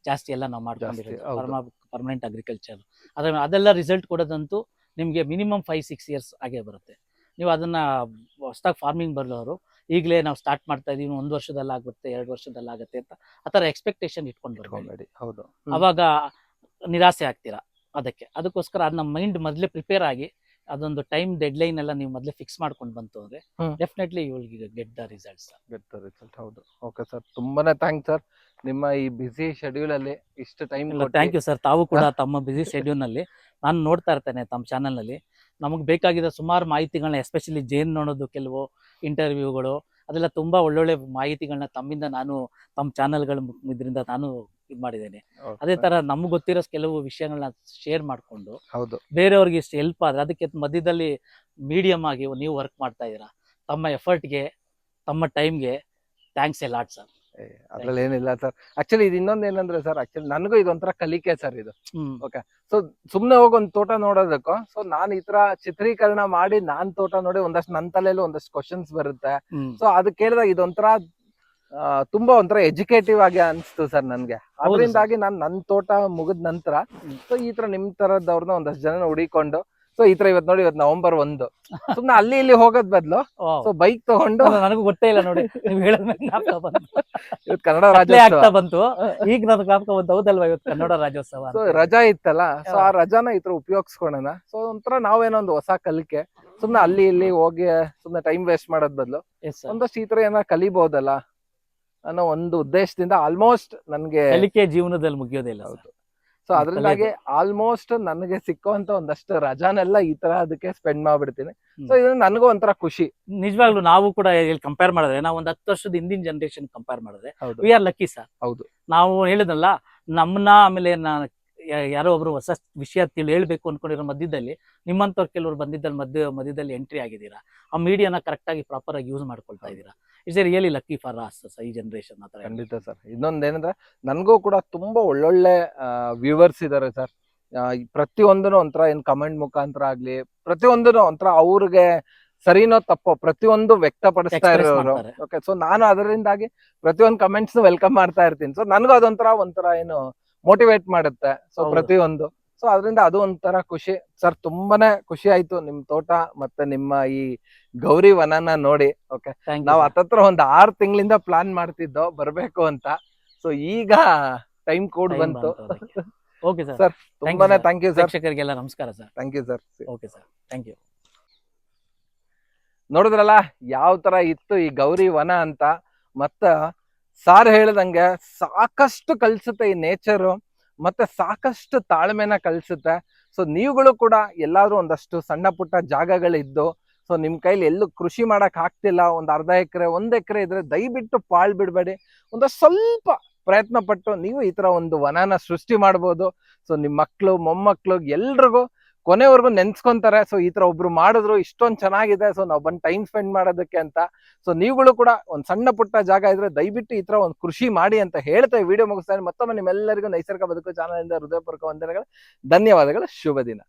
ಜಾಸ್ತಿ ಎಲ್ಲ ನಾವು ಮಾಡ್ಕೊಂಡಿರೋದು. ಹೌದು. ಪರ್ಮ ಪರ್ಮನೆಂಟ್ ಅಗ್ರಿಕಲ್ಚರ್ ಅದ್ರ ಅದೆಲ್ಲ ರಿಸಲ್ಟ್ ಕೊಡೋದಂತೂ ನಿಮಗೆ ಮಿನಿಮಮ್ ಫೈವ್ ಸಿಕ್ಸ್ ಇಯರ್ಸ್ ಆಗೇ ಬರುತ್ತೆ. ನೀವು ಅದನ್ನ ಹೊಸ್ದಾಗಿ ಫಾರ್ಮಿಂಗ್ ಬರೋರು ಈಗಲೇ ನಾವು ಸ್ಟಾರ್ಟ್ ಮಾಡ್ತಾ ಇದೀವಿ ಒಂದು ವರ್ಷದಲ್ಲಿ ಆಗುತ್ತೆ ಎರಡು ವರ್ಷದಲ್ಲಿ ಆಗುತ್ತೆ ಅಂತ ಆ ತರ ಎಕ್ಸ್ಪೆಕ್ಟೇಷನ್ ಇಟ್ಕೊಂಡು ಬರ್ಕೊಂಬೇಡಿ ಹೌದು. ಅವಾಗ ನಿರಾಸೆ ಆಗ್ತೀರಾ ಅದಕ್ಕೆ? ಅದಕ್ಕೋಸ್ಕರ ಅದನ್ನ ಮೈಂಡ್ ಮೊದಲೇ ಪ್ರಿಪೇರ್ ಆಗಿ ಅದೊಂದು ಟೈಮ್ ಡೆಡ್ ಲೈನ್ ಎಲ್ಲ ನೀವು ಮೊದಲೇ ಫಿಕ್ಸ್ ಮಾಡ್ಕೊಂಡು ಬಂತು ಅಂದ್ರೆ. Definitely you will get the results get the result ಹೌದು. ಓಕೆ ಸರ್ ತುಂಬಾನೇ ಥ್ಯಾಂಕ್ಸ್ ಸರ್ ನಿಮ್ಮ ಈ ಬಿಸಿ ಶೆಡ್ಯೂಲ್ ಅಲ್ಲಿ ಇಷ್ಟು ಟೈಮ್ ಥ್ಯಾಂಕ್ ಯು ಸರ್ ತಾವು ಕೂಡ ತಮ್ಮ ಬಿಸಿ ನಲ್ಲಿ ನಾನು ನೋಡ್ತಾ ಇರ್ತೇನೆ ತಮ್ಮ ಚಾನಲ್ನಲ್ಲಿ. ನಮಗೆ ಬೇಕಾಗಿರೋ ಸುಮಾರು ಮಾಹಿತಿಗಳನ್ನ ಎಸ್ಪೆಷಲಿ ಜೇನ್ ನೋಡೋದು ಕೆಲವು ಇಂಟರ್ವ್ಯೂಗಳು ಅದೆಲ್ಲ ತುಂಬಾ ಒಳ್ಳೊಳ್ಳೆ ಮಾಹಿತಿಗಳನ್ನ ತಮ್ಮಿಂದ ನಾನು ತಮ್ಮ ಚಾನಲ್ಗಳ ಇದರಿಂದ ನಾನು ಇದು ಮಾಡಿದ್ದೇನೆ. ಅದೇ ತರ ನಮ್ಗೆ ಗೊತ್ತಿರೋ ಕೆಲವು ವಿಷಯಗಳನ್ನ ಶೇರ್ ಮಾಡ್ಕೊಂಡು ಹೌದು. ಬೇರೆಯವ್ರಿಗೆ ಇಷ್ಟು ಹೆಲ್ಪ್ ಆದ್ರೆ ಅದಕ್ಕೆ ಮಧ್ಯದಲ್ಲಿ ಮೀಡಿಯಂ ಆಗಿ ನೀವು ವರ್ಕ್ ಮಾಡ್ತಾ ಇದ್ದೀರಾ. ತಮ್ಮ ಎಫರ್ಟ್ಗೆ ತಮ್ಮ ಟೈಮ್ಗೆ ಥ್ಯಾಂಕ್ಸ್ ಎ ಲಾಟ್ ಸರ್ ಅದ್ರಲ್ಲಿ ಏನಿಲ್ಲ ಸರ್. ಆಕ್ಚುಲಿ ಇದು ಇನ್ನೊಂದ್ ಏನಂದ್ರೆ ಸರ್ ಆಕ್ಚುಲಿ ನನಗೂ ಇದೊಂಥರ ಕಲಿಕೆ ಸರ್ ಇದು. ಓಕೆ ಸೊ ಸುಮ್ನೆ ಹೋಗಿ ಒಂದ್ ತೋಟ ನೋಡೋದಕ್ಕೂ ಸೊ ನಾನ್ ಈ ತರ ಚಿತ್ರೀಕರಣ ಮಾಡಿ ನಾನ್ ತೋಟ ನೋಡಿ ಒಂದಷ್ಟು ನನ್ನ ತಲೆಯಲ್ಲಿ ಒಂದಷ್ಟು ಕ್ವಶನ್ಸ್ ಬರುತ್ತೆ. ಸೊ ಅದು ಕೇಳಿದಾಗ ಇದೊಂಥರ ತುಂಬಾ ಒಂಥರ ಎಜುಕೇಟಿವ್ ಆಗಿ ಅನ್ಸ್ತು ಸರ್ ನನ್ಗೆ. ಅದರಿಂದಾಗಿ ನಾನ್ ನನ್ ತೋಟ ಮುಗಿದ ನಂತರ. ಸೊ ಈ ತರ ನಿಮ್ ತರದವ್ರನ್ನ ಒಂದಷ್ಟು ಜನ ಹುಡಿಕೊಂಡು ಸೊ ಈ ತರ ಇವತ್ ನೋಡಿ ಇವತ್ ನವೆಂಬರ್ ಒಂದು. ಸುಮ್ನೆ ಅಲ್ಲಿ ಇಲ್ಲಿ ಹೋಗೋದ್ ಬದ್ಲು. ಸೊ ಬೈಕ್ ತಗೊಂಡು ನನಗೂ ಗೊತ್ತೇ ಇಲ್ಲ ನೋಡಿ. ನೀವು ಹೇಳಿದ್ಮೇಲೆ ಜ್ಞಾಪಕ ಬಂತು. ಇವತ್ ಕನ್ನಡ ರಾಜ್ಯೋತ್ಸವ. ಬಂತು. ಈಗ ನನಗೆ ಜ್ಞಾಪಕ ಬಂತು ಹೌದಲ್ವಾ ಇವತ್ತು ಕನ್ನಡ ರಾಜ್ಯೋತ್ಸವ ಸೊ ರಜಾ ಇತ್ತಲ್ಲ? ಸೊ ಆ ರಜಾನ ಈ ತರ ಉಪಯೋಗಿಸ್ಕೊಳೋಣ. ಸೊ ಒಂಥರ ನಾವೇನೋ ಒಂದು ಹೊಸ ಕಲಿಕೆ. ಸುಮ್ನೆ ಅಲ್ಲಿ ಇಲ್ಲಿ ಹೋಗಿ ಸುಮ್ನೆ ಟೈಮ್ ವೇಸ್ಟ್ ಮಾಡೋದ್ ಬದ್ಲು. ಒಂದಷ್ಟು ಈ ತರ ಏನಾರ ಕಲಿಬಹುದಲ್ಲ ಅನ್ನೋ ಒಂದು ಉದ್ದೇಶದಿಂದ ಆಲ್ಮೋಸ್ಟ್ ನನ್ಗೆ ಕಲಿಕೆ ಜೀವನದಲ್ಲಿ ಮುಗಿಯೋದಿಲ್ಲ ಹೌದು. ಸೊ ಅದ್ರಿಂದಾಗಿ ಆಲ್ಮೋಸ್ಟ್ ನನಗೆ ಸಿಕ್ಕುವಂತ ಒಂದಷ್ಟು ರಜಾನೆಲ್ಲ ಈ ತರ ಅದಕ್ಕೆ ಸ್ಪೆಂಡ್ ಮಾಡ್ಬಿಡ್ತೀನಿ. ಸೊ ಇದು ನನಗೂ ಒಂಥರ ಖುಷಿ. ನಿಜವಾಗ್ಲೂ ನಾವು ಕೂಡ ಇಲ್ಲಿ ಕಂಪೇರ್ ಮಾಡಿದ್ರೆ ನಾವು ಒಂದ್ ಹತ್ತು ವರ್ಷದ ಹಿಂದಿನ ಜನರೇಷನ್ ಕಂಪೇರ್ ಮಾಡಿದ್ರೆ ವಿ ಆರ್ ಲಕ್ಕಿ ಸರ್ ಹೌದು. ನಾವು ಹೇಳಿದ್ನಲ್ಲ ನಮ್ಮನ್ನ ಆಮೇಲೆ ಯಾರೋ ಒಬ್ರು ಹೊಸ ವಿಷಯ ತಿಳಿ ಹೇಳ್ಬೇಕು ಅನ್ಕೊಂಡಿರೋ ಮಧ್ಯದಲ್ಲಿ ನಿಮ್ಮಂತವ್ರು ಕೆಲವರು ಬಂದಿದ್ದಲ್ಲಿ ಮಧ್ಯ ಮಧ್ಯದಲ್ಲಿ ಎಂಟ್ರಿ ಆಗಿದ್ದೀರಾ ಆ ಮೀಡಿಯಾನ ಕರೆಕ್ಟ್ ಆಗಿ ಪ್ರಾಪರ್ ಆಗಿ ಯೂಸ್ ಮಾಡ್ಕೊಳ್ತಾ ಇದ್ದೀರಾ. Is a really lucky for us ಈ ಜನರೇಷನ್ ಆ ಥರ ಖಂಡಿತ ಸರ್ ಇನ್ನೊಂದು ಏನಂದ್ರೆ ನನಗೂ ಕೂಡ ತುಂಬಾ ಒಳ್ಳೊಳ್ಳೆ ವ್ಯೂವರ್ಸ್ ಇದಾರೆ ಸರ್ ಪ್ರತಿಯೊಂದನು ಒಂಥರ ಏನ್ ಕಮೆಂಟ್ ಮುಖಾಂತರ ಆಗ್ಲಿ ಪ್ರತಿಯೊಂದನು ಒಂಥರ ಅವ್ರಿಗೆ ಸರಿನೋ ತಪ್ಪೋ ಪ್ರತಿಯೊಂದು ವ್ಯಕ್ತಪಡಿಸ್ತಾ ಇರೋರು. ಓಕೆ ಸೊ ನಾನು ಅದರಿಂದಾಗಿ ಪ್ರತಿಯೊಂದು ಕಮೆಂಟ್ಸ್ ವೆಲ್ಕಮ್ ಮಾಡ್ತಾ ಇರ್ತೀನಿ. ಸೊ ನನಗೂ ಅದೊಂಥರ ಒಂಥರ ಏನು ಮೋಟಿವೇಟ್ ಮಾಡುತ್ತೆ. ಸೊ. ಪ್ರತಿಯೊಂದು. ಸೊ ಅದರಿಂದ ಅದು ಒಂಥರ ಖುಷಿ. ಸರ್ ತುಂಬಾನೇ ಖುಷಿ ಆಯ್ತು ನಿಮ್ ತೋಟ ಮತ್ತೆ ನಿಮ್ಮ ಈ ಗೌರಿ ವನನ ನೋಡಿ ಓಕೆ ನಾವು ಹತ್ತತ್ರ ಒಂದ್ ಆರ್ ತಿಂಗಳಿಂದ ಪ್ಲಾನ್ ಮಾಡ್ತಿದ್ದೋ ಬರ್ಬೇಕು ಅಂತ. ಸೊ ಈಗ ಟೈಮ್ ಕೋಡ್ ಬಂತು. ಓಕೆ ಸರ್ ಸರ್ ತುಂಬಾನೇ ಥ್ಯಾಂಕ್ ಯು ಸರ್ ಶಿಕ್ಷಕರಿಗೆಲ್ಲ ನಮಸ್ಕಾರ sir thank you sir okay sir thank you ನೋಡಿದ್ರಲ್ಲ ಯಾವ ತರ ಇತ್ತು ಈ ಗೌರಿ ವನ ಅಂತ. ಮತ್ತ ಸಾರ್ ಹೇಳ್ದಂಗೆ ಸಾಕಷ್ಟು ಕಲ್ಸುತ್ತೆ ಈ ನೇಚರು ಮತ್ತೆ ಸಾಕಷ್ಟು ತಾಳ್ಮೆನ ಕಲಿಸುತ್ತೆ. ಸೊ ನೀವುಗಳು ಕೂಡ ಎಲ್ಲಾದ್ರೂ ಒಂದಷ್ಟು ಸಣ್ಣ ಪುಟ್ಟ ಜಾಗಗಳಿದ್ದು ಸೊ ನಿಮ್ಮ ಕೈಲಿ ಎಲ್ಲೂ ಕೃಷಿ ಮಾಡಕ್ ಆಗ್ತಿಲ್ಲ, ಒಂದ್ ಅರ್ಧ ಎಕರೆ, ಒಂದು ಎಕರೆ ಇದ್ರೆ ದಯವಿಟ್ಟು ಪಾಳ್ ಬಿಡಬೇಡಿ. ಒಂದು ಸ್ವಲ್ಪ ಪ್ರಯತ್ನ ಪಟ್ಟು ನೀವು ಈ ಥರ ಒಂದು ವನನ ಸೃಷ್ಟಿ ಮಾಡ್ಬೋದು. ಸೊ ನಿಮ್ಮ ಮಕ್ಕಳು ಮೊಮ್ಮಕ್ಕಳು ಎಲ್ರಿಗೂ ಕೊನೆವರೆಗೂ ನೆನ್ಸ್ಕೊಂತಾರೆ. ಸೊ ಈ ತರ ಒಬ್ರು ಮಾಡಿದ್ರು ಇಷ್ಟೊಂದ್ ಚೆನ್ನಾಗಿದೆ. ಸೊ ನಾವು ಬಂದ್ ಟೈಮ್ ಸ್ಪೆಂಡ್ ಮಾಡೋದಕ್ಕೆ ಅಂತ. ಸೊ ನೀವುಗಳು ಕೂಡ ಒಂದ್ ಸಣ್ಣ ಪುಟ್ಟ ಜಾಗ ಇದ್ರೆ ದಯವಿಟ್ಟು ಈ ತರ ಒಂದು ಕೃಷಿ ಮಾಡಿ ಅಂತ ಹೇಳ್ತಾ ವಿಡಿಯೋ ಮುಗಿಸ್ತಾರೆ ಮತ್ತೊಮ್ಮೆ ನಿಮ್ಮೆಲ್ಲರಿಗೂ ನೈಸರ್ಗ ಬದುಕು ಚಾನಲ್ ಇಂದ ಹೃದಯಪೂರ್ವಕ ವಂದನೆಗಳು. ಧನ್ಯವಾದಗಳು. ಶುಭ ದಿನ.